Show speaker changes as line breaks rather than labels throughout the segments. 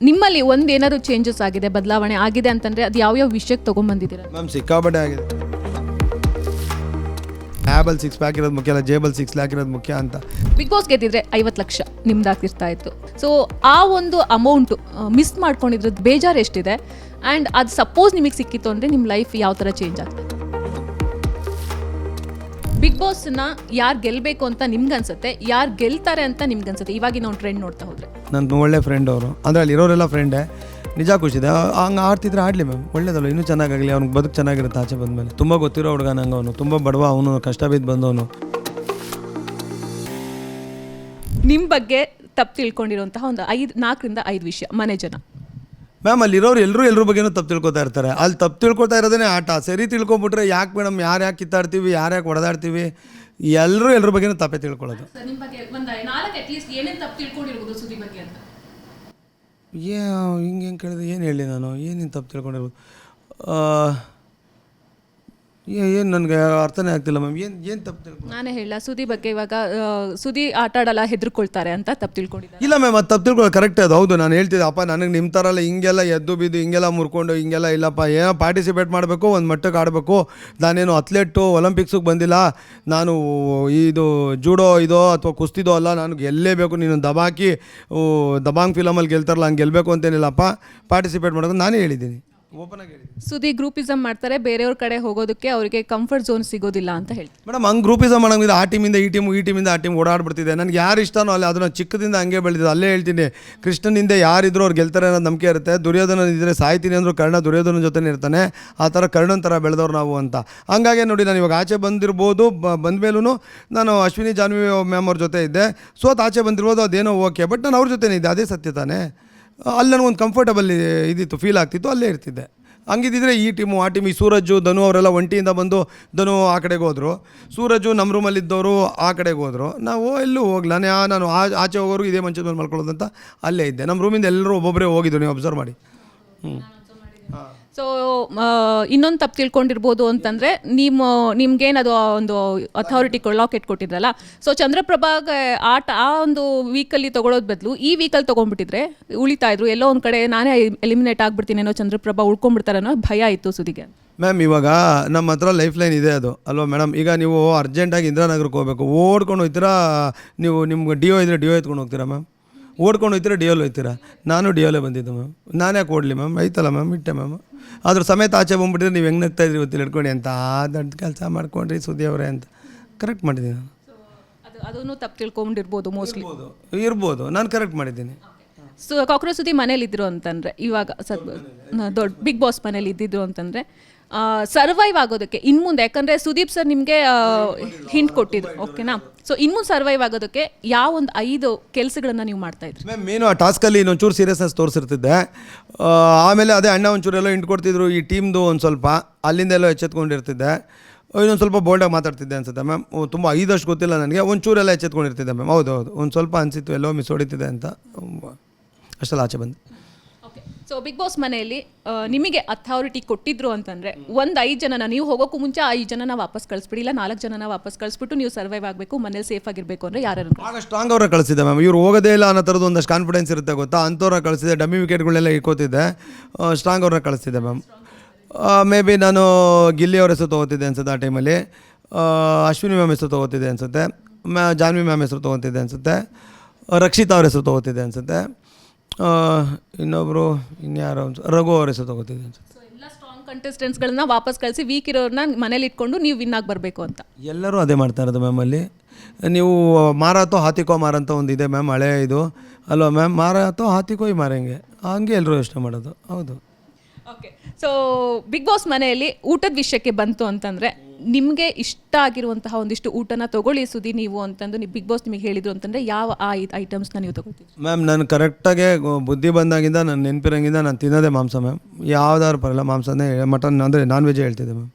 ನಿಮ್ಮಲ್ಲಿ ಒಂದು ಏನಾದ್ರು ಚೇಂಜಸ್ ಆಗಿದೆ ಬದಲಾವಣೆ ಆಗಿದೆ ಅಂತಂದ್ರೆ ಅದು ಯಾವ್ಯಾವ ವಿಷಯಕ್ಕೆ ತಗೊಂಡ್ಬಂದಿದ್ದೀರಾ
ಮ್ಯಾಮ್ ಸಿಕ್ಕಾಪಟ್ಟೆ ಆಗಿದೆ. ಆ್ಯಬಲ್ ಸಿಕ್ಸ್ ಪ್ಯಾಕ್ ಇರೋದು ಮುಖ್ಯ ಅಲ್ಲ ಜೇಬಲ್ ಸಿಕ್ಸ್ ಲ್ಯಾಕ್ ಇರೋದು ಮುಖ್ಯ ಅಂತ.
ಬಿಗ್ ಬಾಸ್ ಗೆದ್ದಿದ್ರೆ ಐವತ್ತು ಲಕ್ಷ ನಿಮ್ದಾಗ್ತಿರ್ತಾ ಇತ್ತು ಸೊ ಆ ಒಂದು ಅಮೌಂಟ್ ಮಿಸ್ ಮಾಡ್ಕೊಂಡಿದ್ರದ್ದು ಬೇಜಾರು ಎಷ್ಟಿದೆ? ಆ್ಯಂಡ್ ಅದು ಸಪೋಸ್ ನಿಮಗೆ ಸಿಕ್ಕಿತ್ತು ಅಂದರೆ ನಿಮ್ಮ ಲೈಫ್ ಯಾವ ಥರ ಚೇಂಜ್ ಆಗ್ತದೆ? ಬಿಗ್ ಬಾಸ್ನ ಯಾರು ಗೆಲ್ಲಬೇಕು ಅಂತ ನಿಮ್ಗನ್ಸುತ್ತೆ ಯಾರು ಗೆಲ್ತಾರೆ ಅಂತ ನಿಮ್ಗನ್ಸುತ್ತೆ? ಇವಾಗಿನ ಒಂದು ಟ್ರೆಂಡ್ ನೋಡ್ತಾ ಹೋದ್ರೆ.
ನನ್ನ ಒಳ್ಳೆ ಫ್ರೆಂಡ್ ಅವರು. ಅಂದರೆ ಅಲ್ಲಿ ಇರೋರೆಲ್ಲ ಫ್ರೆಂಡೇ ನಿಜ ಖುಷಿದೆ ಹಂಗೆ ಆಡ್ತಿದ್ರೆ ಆಡಲಿ ಮ್ಯಾಮ್. ಒಳ್ಳೇದಲ್ಲ ಇನ್ನೂ ಚೆನ್ನಾಗಾಗಲಿ. ಅವ್ನಿಗೆ ಬದುಕು ಚೆನ್ನಾಗಿರುತ್ತೆ ಆಚೆ ಬಂದಮೇಲೆ. ತುಂಬ ಗೊತ್ತಿರೋ ಹುಡುಗ ನಂಗೆ ಅವನು. ತುಂಬ ಬಡವ ಅವನು. ಕಷ್ಟ ಬಿದ್ದು ಬಂದವನು.
ನಿಮ್ಮ ಬಗ್ಗೆ ತಪ್ಪು ತಿಳ್ಕೊಂಡಿರುವಂತಹ ಒಂದು ಐದು ನಾಲ್ಕರಿಂದ ಐದು ವಿಷಯ. ಮನೆ ಜನ.
ಮ್ಯಾಮ್ ಅಲ್ಲಿರೋರು ಎಲ್ಲರೂ ಎಲ್ಲರ ಬಗ್ಗೆನೂ ತಪ್ಪು ತಿಳ್ಕೊತಾ ಇರ್ತಾರೆ. ಅಲ್ಲಿ ತಪ್ಪು ತಿಳ್ಕೊತಾ ಇರೋದೇ ಆಟ. ಸರಿ ತಿಳ್ಕೊಂಬಿಟ್ರೆ ಯಾಕೆ ಮೇಡಮ್ ಯಾರು ಯಾಕೆ ಕಿತ್ತಾಡ್ತೀವಿ ಯಾರು ಯಾಕೆ ಹೊಡೆದಾಡ್ತೀವಿ? ಎಲ್ಲರೂ ಎಲ್ಲರ ಬಗ್ಗೆನೂ ತಪ್ಪೇ ತಿಳ್ಕೊಳ್ಳೋದು. ಏ ಹಿಂಗೆ ಹೆಂಗೆ ಕೇಳಿದೆ? ಏನು ಹೇಳಿ ನಾನು? ಏನೇನು ತಪ್ಪು ತಿಳ್ಕೊಂಡಿರ್ಬೋದು ಏನು ನನಗೆ ಅರ್ಥನೇ ಆಗ್ತಿಲ್ಲ ಮ್ಯಾಮ್? ಏನು ಏನು ತಪ್ಪು ತಿಳ್ಕೊಂಡು
ನಾನೇ ಹೇಳ ಸುದಿ ಬಗ್ಗೆ ಇವಾಗ ಆ, ಸುದಿ ಆಟ ಆಡಲ್ಲ ಹೆದರ್ಕೊಳ್ತಾರೆ ಅಂತ ತಪ್ಪು ತಿಳ್ಕೊಂಡಿದ್ದಾರೆ.
ಇಲ್ಲ ಮ್ಯಾಮ್ ಅದು ತಪ್ಪು ತಿಳ್ಕೊಳ್ಳೋ ಕರೆಕ್ಟ್ ಅದು. ಹೌದು ನಾನು ಹೇಳ್ತಿದ್ದೆ ಅಪ್ಪ ನನಗೆ ನಿಮ್ಮ ಥರ ಎಲ್ಲ ಹಿಂಗೆಲ್ಲ ಎದ್ದು ಬಿದ್ದು ಹಿಂಗೆಲ್ಲ ಮುರ್ಕೊಂಡು ಹಿಂಗೆಲ್ಲ ಇಲ್ಲಪ್ಪ ಏನೋ ಪಾರ್ಟಿಸಿಪೇಟ್ ಮಾಡಬೇಕು ಒಂದು ಮಟ್ಟಕ್ಕೆ ಆಡಬೇಕು. ನಾನೇನು ಅಥ್ಲೆಟು ಒಲಿಂಪಿಕ್ಸಿಗೆ ಬಂದಿಲ್ಲ. ನಾನು ಇದು ಜೂಡೋ ಇದೋ ಅಥವಾ ಕುಸ್ತಿದೋ ಅಲ್ಲ ನನಗೆ ಎಲ್ಲೇ ಬೇಕು ನೀನು ದಬಾಕಿ ಊ, ದಬಾಂಗ್ ಫಿಲಮಲ್ಲಿ ಗೆಲ್ತಾರಲ್ಲ ಹಂಗೆ ಗೆಲ್ಲಬೇಕು ಅಂತೇನಿಲ್ಲಪ್ಪ. ಪಾರ್ಟಿಸಿಪೇಟ್ ಮಾಡೋದು ನಾನೇ ಹೇಳಿದ್ದೀನಿ. ಓಪನ್ ಆಗಿ ಹೇಳಿದ್ವಿ
ಸುದಿ ಗ್ರೂಪಿಸಮ್ ಮಾಡ್ತಾರೆ ಬೇರೆಯವ್ರ ಕಡೆ ಹೋಗೋದಕ್ಕೆ ಅವರಿಗೆ ಕಂಫರ್ಟ್ ಝೋನ್ ಸಿಗೋದಿಲ್ಲ ಅಂತ ಹೇಳ್ತಾರೆ.
ಮೇಡಮ್ ಹಂಗೆ ಗ್ರೂಪಿಸಮ್ ಇದು ಆ ಟೀಮಿಂದ ಈ ಟೀಮು ಈ ಟೀಮಿಂದ ಆ ಟೀಮ್ ಓಡಾಡ್ಬಿಡ್ತಿದೆ. ನನಗೆ ಯಾರು ಇಷ್ಟನೋ ಅಲ್ಲಿ ಅದನ್ನು ಚಿಕ್ಕದಿಂದ ಹಂಗೆ ಬೆಳೆದಿದೆ. ಅಲ್ಲೇ ಹೇಳ್ತೀನಿ ಕೃಷ್ಣನಿಂದ ಯಾರಿದ್ರು ಅವ್ರು ಗೆಲ್ತಾರೆ ಅನ್ನೋದು ನಂಬಿಕೆ ಇರುತ್ತೆ. ದುರ್ಯೋಧನ ಇದ್ದರೆ ಸಾಯ್ತೀನಿ ಅಂದರೂ ಕರ್ಣ ದುರ್ಯೋಧನ ಜೊತೆನೇ ಇರ್ತಾನೆ. ಆ ಥರ ಕರ್ಣನ ಥರ ಬೆಳೆದವ್ರು ನಾವು ಅಂತ. ಹಂಗಾಗಿ ನೋಡಿ ನಾನು ಇವಾಗ ಆಚೆ ಬಂದಿರ್ಬೋದು ಬಂದ ಮೇಲೂ ನಾನು ಅಶ್ವಿನಿ ಜಾನ್ವಿ ಮ್ಯಾಮ್ ಅವ್ರ ಜೊತೆ ಇದ್ದೆ. ಸೋತ್ ಆಚೆ ಬಂದಿರ್ಬೋದು ಅದೇನೋ ಓಕೆ ಬಟ್ ನಾನು ಅವ್ರ ಜೊತೆನೇ ಇದ್ದೆ ಅದೇ ಸತ್ಯ ತಾನೇ? ಅಲ್ಲಿ ನನಗೊಂದು ಕಂಫರ್ಟಬಲ್ ಇದಿತ್ತು ಫೀಲ್ ಆಗ್ತಿತ್ತು, ಅಲ್ಲೇ ಇರ್ತಿದ್ದೆ. ಹಂಗಿದ್ದಿದ್ರೆ ಈ ಟೀಮು ಆ ಟೀಮ್ ಈ ಸೂರಜ್ಜು ಧನು ಅವರೆಲ್ಲ ಒಂಟಿಯಿಂದ ಬಂದು ಧನು ಆ ಕಡೆಗೆ ಹೋದರು. ಸೂರಜು ನಮ್ಮ ರೂಮಲ್ಲಿದ್ದವರು ಆ ಕಡೆಗೆ ಹೋದರು. ನಾವು ಎಲ್ಲೂ ಹೋಗ್ಲಾನೆ ನಾನು ನಾನು ಆ, ಆಚೆ ಹೋಗೋರು ಇದೇ ಮಂಚದ ಮೇಲೆ ಮಲ್ಕೊಳ್ಳೋದು ಅಂತ ಅಲ್ಲೇ ಇದ್ದೆ. ನಮ್ಮ ರೂಮಿಂದ ಎಲ್ಲರೂ ಒಬ್ಬೊಬ್ಬರೇ ಹೋಗಿದ್ದು ನೀವು ಅಬ್ಸರ್ವ್ ಮಾಡಿ. ಹ್ಞೂ
ಸೊ ಇನ್ನೊಂದು ತಪ್ಪು ತಿಳ್ಕೊಂಡಿರ್ಬೋದು ಅಂತಂದ್ರೆ ನಿಮ್ಮ, ನಿಮ್ಗೇನದು ಒಂದು ಅಥಾರಿಟಿ ಲಾಕೆಟ್ ಕೊಟ್ಟಿದ್ರಲ್ಲ. ಸೊ ಚಂದ್ರಪ್ರಭಾಗೆ ಆಟ, ಆ ಒಂದು ವೀಕಲ್ಲಿ ತಗೊಳ್ಳೋದ್ ಬದಲು ಈ ವೀಕಲ್ಲಿ ತೊಗೊಂಡ್ಬಿಟ್ಟಿದ್ರೆ ಉಳಿತಾ ಇದ್ರು, ಎಲ್ಲೋ ಒಂದು ಕಡೆ ನಾನೇ ಎಲಿಮಿನೇಟ್ ಆಗ್ಬಿಡ್ತೀನೇನೋ ಚಂದ್ರಪ್ರಭಾ ಉಳ್ಕೊಂಡ್ಬಿಡ್ತಾರೆ ಅನ್ನೋ ಭಯ ಇತ್ತು ಸುದಿಗೆ.
ಮ್ಯಾಮ್ ಇವಾಗ ನಮ್ಮ ಹತ್ರ ಲೈಫ್ ಲೈನ್ ಇದೆ ಅದು. ಅಲ್ವಾ ಮೇಡಮ್ ಈಗ ನೀವು ಅರ್ಜೆಂಟಾಗಿ ಇಂದಿರಾನಗರಕ್ಕೆ ಹೋಗ್ಬೇಕು. ಓಡ್ಕೊಂಡು ಹೋಗ್ತೀರಾ? ನೀವು ನಿಮ್ಗೆ ಡಿಯೋ ಇದ್ದರೆ ಡಿಯೋ ಎತ್ಕೊಂಡು ಹೋಗ್ತೀರಾ ಮ್ಯಾಮ್ ಓಡ್ಕೊಂಡು ಹೋಗ್ತೀರಾ ಡಿಯೋಲ್ ಹೋಯ್ತೀರಾ ನಾನು ಡಿಯೋಲೇ ಬಂದಿದ್ದು ಮ್ಯಾಮ್ ನಾನು ಯಾಕೆ ಓಡಲಿ ಮ್ಯಾಮ್ ಐತಲ್ಲ ಮ್ಯಾಮ್ ಇಟ್ಟೆ ಮ್ಯಾಮ್ ಅದ್ರ ಸಮೇತ ಆಚೆ ಬಂದ್ಬಿಟ್ಟಿದ್ರೆ ನೀವು ಹೆಂಗೆ ನಗ್ತಾ ಇದ್ರಿ ಗೊತ್ತಿಲ್ಲ. ಹಿಡ್ಕೊಂಡು ಅಂತ ದೊಡ್ಡ ಕೆಲಸ ಮಾಡ್ಕೊಂಡ್ರಿ ಸುದ್ದಿ ಅವರೇ ಅಂತ. ಕರೆಕ್ಟ್ ಮಾಡಿದ್ದೀನಿ ನಾನು
ಅದು ಅದನ್ನು ತಪ್ಪು ತಿಳ್ಕೊಂಡಿರ್ಬೋದು ಮೋಸ್ಟ್ಲಿ
ಇರ್ಬೋದು. ಇರ್ಬೋದು. ನಾನು ಕರೆಕ್ಟ್ ಮಾಡಿದ್ದೀನಿ.
ಸೊ ಕಾಕ್ರೋಚ್ ಸುದ್ದಿ ಮನೇಲಿ ಇದ್ರು ಅಂತಂದ್ರೆ ಇವಾಗ ಸದ್ ದೊಡ್ಡ ಬಿಗ್ ಬಾಸ್ ಮನೇಲಿ ಇದ್ದಿದ್ರು ಅಂತಂದ್ರೆ ಸರ್ವೈವ್ ಆಗೋದಕ್ಕೆ ಇನ್ನು ಮುಂದೆ, ಯಾಕಂದ್ರೆ ಸುದೀಪ್ ಸರ್ ನಿಮಗೆ ಹಿಂಟ್ ಕೊಟ್ಟಿದ್ರು ಓಕೆನಾ ಸೊ ಇನ್ನು ಸರ್ವೈವ್ ಆಗೋದಕ್ಕೆ ಯಾವ ಒಂದು ಐದು ಕೆಲಸಗಳನ್ನು ನೀವು ಮಾಡ್ತಾ ಇದ್ರಿ?
ಮ್ಯಾಮ್ ಮೇನು ಆ ಟಾಸ್ಕಲ್ಲಿ ಇನ್ನೊಂಚೂರು ಸೀರಿಯಸ್ನೆಸ್ ತೋರಿಸಿರ್ತಿದ್ದೆ. ಆಮೇಲೆ ಅದೇ ಅಣ್ಣ ಒಂಚೂರು ಹಿಂಟ್ ಕೊಡ್ತಿದ್ರು, ಈ ಟೀಮ್ದು ಒಂದು ಸ್ವಲ್ಪ, ಅಲ್ಲಿಂದ ಎಲ್ಲೋ ಎಚ್ಚೆತ್ಕೊಂಡಿರ್ತಿದ್ದೆ. ಇನ್ನೊಂದು ಸ್ವಲ್ಪ ಬೋಲ್ಡಾಗಿ ಮಾತಾಡ್ತಿದ್ದೆ ಅನ್ಸುತ್ತೆ ಮ್ಯಾಮ್ ತುಂಬ ಐದಷ್ಟು ಗೊತ್ತಿಲ್ಲ ನನಗೆ ಒಂಚೂರೆಲ್ಲ ಎಚ್ಚೆತ್ಕೊಂಡಿರ್ತಿದ್ದೆ ಮ್ಯಾಮ್ ಹೌದು ಹೌದು. ಒಂದು ಸ್ವಲ್ಪ ಅನಿಸಿತ್ತು, ಎಲ್ಲೋ ಮಿಸ್ ಹೊಡಿತಿದೆ ಅಂತ. ಅಷ್ಟೆಲ್ಲ ಆಚೆ ಬಂದು.
ಸೊ ಬಿಗ್ ಬಾಸ್ ಮನೆಯಲ್ಲಿ ನಿಮಗೆ ಅಥಾರಿಟಿ ಕೊಟ್ಟಿದ್ರು ಅಂತಂದ್ರೆ, ಒಂದ್ ಐದು ಜನನ, ನೀವು ಹೋಗೋಕ್ಕೂ ಮುಂಚೆ ಐದು ಜನನ ವಾಪಸ್ ಕಳಿಸ್ಬಿಡಿ, ಇಲ್ಲ ನಾಲ್ಕು ಜನನ ವಾಪಸ್ ಕಳಿಸ್ಬಿಟ್ಟು ನೀವು ಸರ್ವೈವ್ ಆಗಬೇಕು, ಮನೇಲಿ ಸೇಫ್ ಆಗಿರ್ಬೇಕು ಅಂದ್ರೆ ಯಾರು
ಸ್ಟ್ರಾಂಗ್ ಅವರ ಕಳಿಸಿದೆ ಮ್ಯಾಮ್ ಇವ್ರು ಹೋಗೋದೇ ಇಲ್ಲ ಅನ್ನೋ ಥರದ್ದು ಒಂದಷ್ಟು ಕಾನ್ಫಿಡೆನ್ಸ್ ಇರುತ್ತೆ ಗೊತ್ತಾ? ಅಂಥವ್ರ ಕಳಿಸಿದೆ ಡಮ್ಮಿ ವಿಕೆಟ್ಗಳನ್ನೆಲ್ಲ ಇಕ್ಕೋತಿದ್ದೆ ಸ್ಟ್ರಾಂಗ್ ಅವ್ರನ್ನ ಕಳಿಸಿದೆ ಮ್ಯಾಮ್ ಮೇ ಬಿ ನಾನು ಗಿಲ್ಲಿ ಅವ್ರ ಹೆಸರು ತೊಗೋತಿದ್ದೆ ಅನ್ಸುತ್ತೆ ಆ ಟೈಮಲ್ಲಿ ಅಶ್ವಿನಿ ಮ್ಯಾಮ್ ಹೆಸರು ತೊಗೋತಿದ್ದೆ ಅನ್ಸುತ್ತೆ. ಮ್ಯಾ ಜಾನ್ವಿ ಮ್ಯಾಮ್ ಹೆಸರು ತೊಗೋತಿದ್ದೆ ಅನ್ಸುತ್ತೆ. ರಕ್ಷಿತಾ ಅವ್ರ ಹೆಸರು ತೊಗೋತಿದ್ದೆ ಅನ್ಸುತ್ತೆ. ಇನ್ನೊಬ್ಬರು ಇನ್ಯಾರೋ ರಘು ಅವರ ಹೆಸರು ತೊಗೋತಿದ್ದೆ ಅನ್ಸುತ್ತೆ
ಸೊ ಎಲ್ಲ ಸ್ಟ್ರಾಂಗ್ ಕಂಟೆಸ್ಟೆಂಟ್ಸ್ಗಳನ್ನ ವಾಪಸ್ ಕಳಿಸಿ ವೀಕ್ ಇರೋರನ್ನ ಮನೇಲಿ ಇಟ್ಕೊಂಡು ನೀವು ವಿನ್ ಆಗಿ ಬರಬೇಕು ಅಂತ.
ಎಲ್ಲರೂ ಅದೇ ಮಾಡ್ತಾ ಇರೋದು ಮ್ಯಾಮ್ ಅಲ್ಲಿ. ನೀವು ಮಾರಾತೋ ಹಾತಿಕೋ ಮಾರಂತ ಒಂದು ಇದೆ ಮ್ಯಾಮ್ ಹಳೆ ಇದು. ಅಲ್ವಾ ಮ್ಯಾಮ್ ಮಾರಾತೋ ಹಾತಿಕೋ ಈ ಮಾರಂಗೆ ಹಂಗೆ? ಎಲ್ಲರೂ ಯೋಚನೆ ಮಾಡೋದು. ಹೌದು.
ಓಕೆ ಸೊ ಬಿಗ್ ಬಾಸ್ ಮನೆಯಲ್ಲಿ ಊಟದ ವಿಷಯಕ್ಕೆ ಬಂತು ಅಂತಂದ್ರೆ ನಿಮಗೆ ಇಷ್ಟ ಆಗಿರುವಂತಹ ಒಂದಿಷ್ಟು ಊಟನ ತಗೊಳ್ಳಿ ಸುದಿ ನೀವು ಅಂತಂದು ನೀವು ಬಿಗ್ ಬಾಸ್ ನಿಮಗೆ ಹೇಳಿದ್ರು ಅಂತಂದ್ರೆ ಯಾವ ಆ ಐಟಮ್ಸ್ನ ನೀವು ತಗೊಳ್ತೀರಿ?
ಮ್ಯಾಮ್ ನಾನು ಕರೆಕ್ಟಾಗಿ ಬುದ್ಧಿ ಬಂದಾಗಿಂದ, ನಾನು ನೆನಪಿರಂಗಿಂದ ನಾನು ತಿನ್ನೋದೇ ಮಾಂಸ ಮ್ಯಾಮ್ ಯಾವ್ದಾದ್ರು ಪರಲ್ಲ ಮಾಂಸನೇ ಮಟನ್ ಅಂದರೆ ನಾನ್ ವೆಜ್ ಹೇಳ್ತಿದ್ದೆ ಮ್ಯಾಮ್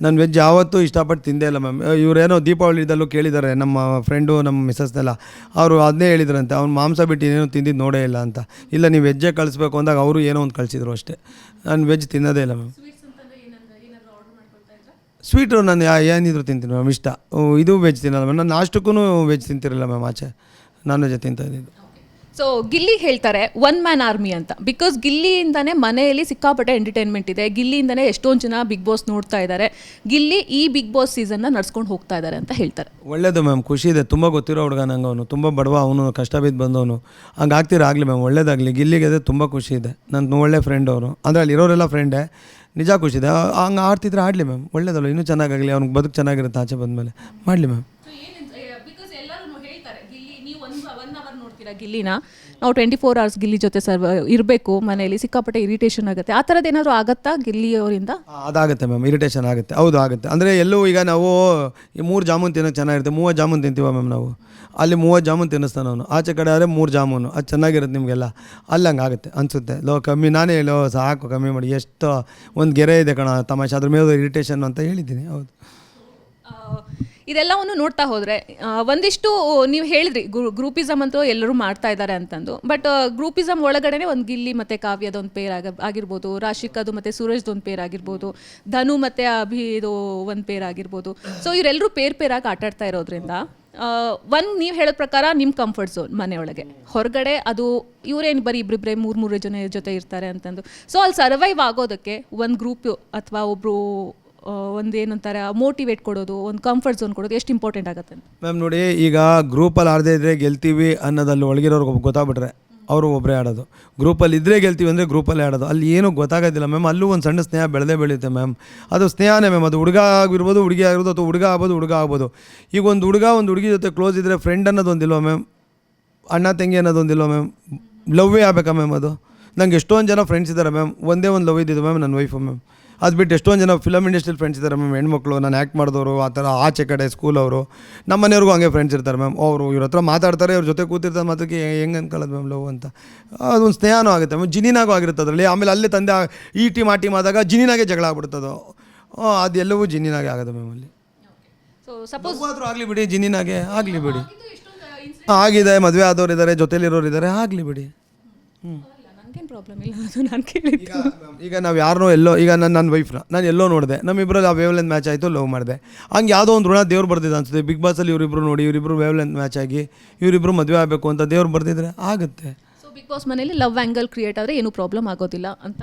ನಾನು ವೆಜ್ ಯಾವತ್ತೂ ಇಷ್ಟಪಟ್ಟು ತಿಂದೇ ಇಲ್ಲ ಮ್ಯಾಮ್ ಇವರೇನೋ ದೀಪಾವಳಿದಲ್ಲೂ ಕೇಳಿದ್ದಾರೆ ನಮ್ಮ ಫ್ರೆಂಡು ನಮ್ಮ ಮಿಸ್ಸಸ್ನೆಲ್ಲ ಅವರು ಅದನ್ನೇ ಹೇಳಿದ್ರಂತೆ ಅವ್ನು ಮಾಂಸ ಬಿಟ್ಟು ಏನೇನು ತಿಂದಿದ್ದು ನೋಡೇ ಇಲ್ಲ ಅಂತ. ಇಲ್ಲ ನೀವು ವೆಜ್ಜೇ ಕಳಿಸ್ಬೇಕು ಅಂದಾಗ ಅವರು ಏನೋ ಒಂದು ಕಳಿಸಿದ್ರು ಅಷ್ಟೇ. ನಾನು ವೆಜ್ ತಿನ್ನೋದೇ ಇಲ್ಲ ಮ್ಯಾಮ್ ಸ್ವೀಟು ನಾನು ಏನಿದ್ರು ತಿಂತೀನಿ ಮ್ಯಾಮ್ ಇಷ್ಟ. ಓ, ಇದು ವೆಜ್ ತಿನ್ನಲ್ಲ ಮ್ಯಾಮ್ ನಾನು ನಾಷ್ಟಕ್ಕೂ ವೆಜ್ ತಿಂತಿರಲಿಲ್ಲ ಮ್ಯಾಮ್ ಆಚೆ. ನಾನ್ ವೆಜ್ ತಿಂತಾ ಇದ್ದಿದ್ದು.
ಸೊ ಗಿಲ್ಲಿ ಹೇಳ್ತಾರೆ ಒನ್ ಮ್ಯಾನ್ ಆರ್ಮಿ ಅಂತ. ಬಿಕಾಸ್ ಗಿಲ್ಲಿಯಿಂದನೇ ಮನೆಯಲ್ಲಿ ಸಿಕ್ಕಾಪಟ್ಟೆ ಎಂಟರ್ಟೈನ್ಮೆಂಟ್ ಇದೆ. ಗಿಲ್ಲಿಯಿಂದನೇ ಎಷ್ಟೊಂದು ಜನ ಬಿಗ್ ಬಾಸ್ ನೋಡ್ತಾ ಇದ್ದಾರೆ ಗಿಲ್ಲಿ ಈ ಬಿಗ್ ಬಾಸ್ ಸೀಸನ್ನ ನಡ್ಸ್ಕೊಂಡು ಹೋಗ್ತಾ ಇದ್ದಾರೆ ಅಂತ ಹೇಳ್ತಾರೆ.
ಒಳ್ಳೇದು ಮ್ಯಾಮ್ ಖುಷಿ ಇದೆ. ತುಂಬ ಗೊತ್ತಿರೋ ಹುಡುಗ ನಂಗೆ ಅವನು ತುಂಬ ಬಡವ ಅವನು, ಕಷ್ಟ ಬಿದ್ದು ಬಂದವನು. ಹಂಗೆ ಆಗ್ತಿರೋ? ಆಗಲಿ ಮ್ಯಾಮ್ ಒಳ್ಳೇದಾಗಲಿ. ಗಿಲ್ಲಿಗೆ ಅದೇ ತುಂಬ ಖುಷಿ ಇದೆ. ನನ್ನ ಒಳ್ಳೆ ಫ್ರೆಂಡ್ ಅವರು ಅಂದರೆ ಅಲ್ಲಿ ಇರೋರೆಲ್ಲ ಫ್ರೆಂಡೇ ನಿಜ ಖುಷಿ ಇದೆ. ಹಂಗೆ ಆಡ್ತಿದ್ರೆ ಆಡಲಿ ಮ್ಯಾಮ್ ಒಳ್ಳೇದಲ್ಲ ಇನ್ನೂ ಚೆನ್ನಾಗಾಗಲಿ ಅವ್ನಿಗೆ ಬದುಕು ಚೆನ್ನಾಗಿರುತ್ತೆ ಆಚೆ ಬಂದಮೇಲೆ. ಮಾಡಲಿ ಮ್ಯಾಮ್
ಬಿಕಾಸ್ ಎಲ್ಲರೂ ಹೇಳ್ತಾರೆ ಗಿಲ್ಲಿ ನೀವು ಒನ್ ಒನ್ ನೋಡ್ತೀರಾ ಗಿಲ್ಲಿನ ನಾವು ಟ್ವೆಂಟಿ ಫೋರ್ ಅವರ್ಸ್ ಗಿಲ್ಲಿ ಜೊತೆ ಸರ್ವ್ ಇರಬೇಕು ಮನೆಯಲ್ಲಿ ಸಿಕ್ಕಾಪಟ್ಟೆ ಇರಿಟೇಷನ್ ಆಗುತ್ತೆ. ಆ ಥರದ್ದು ಏನಾದರೂ ಆಗುತ್ತಾ ಗಿಲ್ಲಿ ಅವರಿಂದ
ಅದಾಗುತ್ತೆ ಮ್ಯಾಮ್ ಇರಿಟೇಷನ್ ಆಗುತ್ತೆ. ಹೌದು ಆಗುತ್ತೆ. ಅಂದರೆ ಎಲ್ಲೂ ಈಗ ನಾವು ಈ ಮೂರು ಜಾಮೂನ್ ತಿನ್ನೋದು ಚೆನ್ನಾಗಿರುತ್ತೆ. ಮೂವತ್ತು ಜಾಮೂನ್ ತಿಂತೀವ ಮ್ಯಾಮ್ ನಾವು? ಅಲ್ಲಿ ಮೂವತ್ತು ಜಾಮೂನ್ ತಿನ್ನಿಸ್ತಾನೆ ಅವನು. ಆಚೆ ಕಡೆ ಆದರೆ ಮೂರು ಜಾಮೂನು. ಅದು ಚೆನ್ನಾಗಿರುತ್ತೆ ನಿಮಗೆಲ್ಲ. ಅಲ್ಲಿ ಹಂಗೆ ಆಗುತ್ತೆ ಅನಿಸುತ್ತೆ. ಲೋ ಕಮ್ಮಿ ನಾನೇ ಲೋ ಸಾಕು ಕಮ್ಮಿ ಮಾಡಿ. ಎಷ್ಟು ಒಂದು ಗೆರೆ ಇದೆ ಕಣ ತಮಾಷೆ. ಅದ್ರ ಮೇಲೆ ಇರಿಟೇಷನ್ ಅಂತ ಹೇಳಿದ್ದೀನಿ. ಹೌದು.
ಇದೆಲ್ಲವನ್ನು ನೋಡ್ತಾ ಹೋದರೆ ಒಂದಿಷ್ಟು ನೀವು ಹೇಳಿದ್ರಿ ಗ್ರೂಪಿಸಮ್ ಅಂತೂ ಎಲ್ಲರೂ ಮಾಡ್ತಾ ಇದ್ದಾರೆ ಅಂತಂದು. ಬಟ್ ಗ್ರೂಪಿಸಮ್ ಒಳಗಡೆ ಒಂದು ಗಿಲ್ಲಿ ಮತ್ತು ಕಾವ್ಯದ ಒಂದು ಪೇರ್ ಆಗ, ಆಗಿರ್ಬೋದು ರಾಶಿಕದು ಮತ್ತು ಸೂರಜ್ದು ಒಂದು ಪೇರ್ ಆಗಿರ್ಬೋದು, ಧನು ಮತ್ತು ಅಭಿದು ಒಂದು ಪೇರ್ ಆಗಿರ್ಬೋದು. ಸೊ ಇವರೆಲ್ಲರೂ ಪೇರ್ ಪೇರಾಗಿ ಆಟಾಡ್ತಾ ಇರೋದ್ರಿಂದ ಒಂದು ನೀವು ಹೇಳೋ ಪ್ರಕಾರ ನಿಮ್ಮ ಕಂಫರ್ಟ್ ಝೋನ್ ಮನೆಯೊಳಗೆ. ಹೊರಗಡೆ ಅದು ಇವರೇನು ಬರೀ ಇಬ್ಬರಿಬ್ಬರೇ ಮೂರು ಮೂರು ಜನ ಜೊತೆ ಇರ್ತಾರೆ ಅಂತಂದು. ಸೊ ಅಲ್ಲಿ ಸರ್ವೈವ್ ಆಗೋದಕ್ಕೆ ಒಂದು ಗ್ರೂಪ್ ಅಥವಾ ಒಬ್ಬರು ಒಂದು ಏನಂತಾರೆ ಮೋಟಿವೇಟ್ ಕೊಡೋದು, ಒಂದು ಕಂಫರ್ಟ್ ಝೋನ್ ಕೊಡೋದು ಎಷ್ಟು ಇಂಪಾರ್ಟೆಂಟ್ ಆಗುತ್ತೆ
ಮ್ಯಾಮ್ ನೋಡಿ, ಈಗ ಗ್ರೂಪಲ್ಲಿ ಆಡದೇ ಇದ್ರೆ ಗೆಲ್ತೀವಿ ಅನ್ನೋದಲ್ಲಿ ಒಳಗಿರೋರ್ಗೆ ಗೊತ್ತಾಗ್ಬಿಟ್ರೆ ಅವರು ಒಬ್ಬರೇ ಆಡೋದು. ಗ್ರೂಪಲ್ಲಿ ಇದ್ದರೆ ಗೆಲ್ತೀವಿ ಅಂದರೆ ಗ್ರೂಪಲ್ಲೇ ಆಡೋದು. ಅಲ್ಲಿ ಏನೂ ಗೊತ್ತಾಗೋದಿಲ್ಲ ಮ್ಯಾಮ್ ಅಲ್ಲೂ ಒಂದು ಸಣ್ಣ ಸ್ನೇಹ ಬೆಳೆದೇ ಬೆಳೆಯುತ್ತೆ ಮ್ಯಾಮ್ ಅದು ಸ್ನೇಹನೇ ಮ್ಯಾಮ್ ಅದು ಹುಡುಗ ಆಗಿರ್ಬೋದು, ಹುಡುಗಿ ಆಗಿರ್ಬೋದು, ಅಥವಾ ಹುಡುಗ ಆಗ್ಬೋದು ಹುಡುಗ ಆಗ್ಬೋದು. ಈಗ ಒಂದು ಹುಡುಗ, ಒಂದು ಹುಡುಗಿ ಜೊತೆ ಕ್ಲೋಸ್ ಇದ್ದರೆ ಫ್ರೆಂಡ್ ಅನ್ನೋದೊಂದಿಲ್ವ ಮ್ಯಾಮ್ ಅಣ್ಣ, ತಂಗಿ ಅನ್ನೋದೊಂದಿಲ್ವ ಮ್ಯಾಮ್ ಲವ್ವೇ ಆಗಬೇಕಾ ಮ್ಯಾಮ್ ಅದು? ನಂಗೆ ಎಷ್ಟೊಂದು ಜನ ಫ್ರೆಂಡ್ಸ್ ಇದ್ದಾರೆ ಮ್ಯಾಮ್ ಒಂದೇ ಒಂದು ಲವ್ ಇದ್ದಿದ್ದು ಮ್ಯಾಮ್ ನನ್ನ ವೈಫು ಮ್ಯಾಮ್ ಅದು ಬಿಟ್ಟು ಎಷ್ಟೊಂದು ಜನ ಫಿಲಮ್ ಇಂಡಸ್ಟ್ರಿಯಲ್ ಫ್ರೆಂಡ್ಸ್ ಇದ್ದಾರೆ ಮ್ಯಾಮ್ ಹೆಣ್ಮಕ್ಳು ನಾನು ಆ್ಯಕ್ಟ್ ಮಾಡಿದವರು ಆ ಥರ ಆಚೆ ಕಡೆ ಸ್ಕೂಲ್ ಅವರು. ನಮ್ಮ ಮನೆಯವ್ರಿಗೂ ಹಂಗೆ ಫ್ರೆಂಡ್ಸ್ ಇರ್ತಾರೆ ಮ್ಯಾಮ್ ಅವರು ಇವ್ರ ಹತ್ರ ಮಾತಾಡ್ತಾರೆ ಇವ್ರ ಜೊತೆ ಕೂತಿರ್ತಾರೆ ಮತ್ತೆ ಹೆಂಗೆ ಅನ್ಕೊಳ್ಳೋದು ಮ್ಯಾಮ್ ಲವ್ ಅಂತ. ಅದೊಂದು ಸ್ನೇಹನೂ ಆಗುತ್ತೆ ಮ್ಯಾಮ್ ಜಿನಿನಾಗೂ ಆಗಿರುತ್ತೆ ಅದರಲ್ಲಿ ಆಮೇಲೆ ಅಲ್ಲೇ ತಂದೆ ಈ ಟೀಮ್ ಆ ಟೀಮ್ ಆದಾಗ ಜಿನಿನಾಗೆ ಜಗಳ ಆಗ್ಬಿಡ್ತದೋ. ಅದೆಲ್ಲವೂ ಜಿನಿನಾಗೆ ಆಗೋದು ಮ್ಯಾಮ್ ಅಲ್ಲಿ.
ಸೊ ಸಪೋಸ್
ಆದರೂ ಆಗಲಿ ಬಿಡಿ ಜಿನಿನಾಗೆ ಆಗಲಿ ಬಿಡಿ. ಆಗಿದೆ ಮದುವೆ ಆದವ್ರು ಇದ್ದಾರೆ ಜೊತೆಲಿರೋರು ಇದ್ದಾರೆ ಆಗಲಿ ಬಿಡಿ. ಹ್ಞೂ
ನನಗೇನು ಪ್ರಾಬ್ಲಮ್ ಇಲ್ಲ ಅದು ನಾನು ಕೇಳಿದ್ದು.
ಈಗ ನಾವು ಯಾರನ್ನೋ ಎಲ್ಲೋ ಈಗ ನನ್ನ ನನ್ನ ವೈಫ್ನ ನಾನು ಎಲ್ಲೋ ನೋಡಿದೆ. ನಮ್ಮಿಬ್ಬರಲ್ಲಿ ಆ ವೇವ್ ಲೆಂತ್ ಮ್ಯಾಚ್ ಆಯಿತು ಲವ್ ಮಾಡಿದೆ. ಹಂಗೆ ಯಾವುದೋ ಒಂದು ಋಣ ದೇವ್ರು ಬರ್ದಿದೆ ಅನ್ಸುತ್ತೆ. ಬಿಗ್ ಬಾಸಲ್ಲಿ ಇವರಿಬ್ರು ನೋಡಿ ಇವರಿಬ್ರು ವೇವ್ ಲೆಂತ್ ಮ್ಯಾಚ್ ಆಗಿ ಇವರಿಬ್ರು ಮದುವೆ ಆಗಬೇಕು ಅಂತ ದೇವ್ರು ಬರ್ದಿದ್ರೆ ಆಗುತ್ತೆ.
ಸೊ ಬಿಗ್ ಬಾಸ್ ಮನೇಲಿ ಲವ್ ಆ್ಯಂಗಲ್ ಕ್ರಿಯೇಟ್ ಆದರೆ ಏನೂ ಪ್ರಾಬ್ಲಮ್ ಆಗೋದಿಲ್ಲ ಅಂತ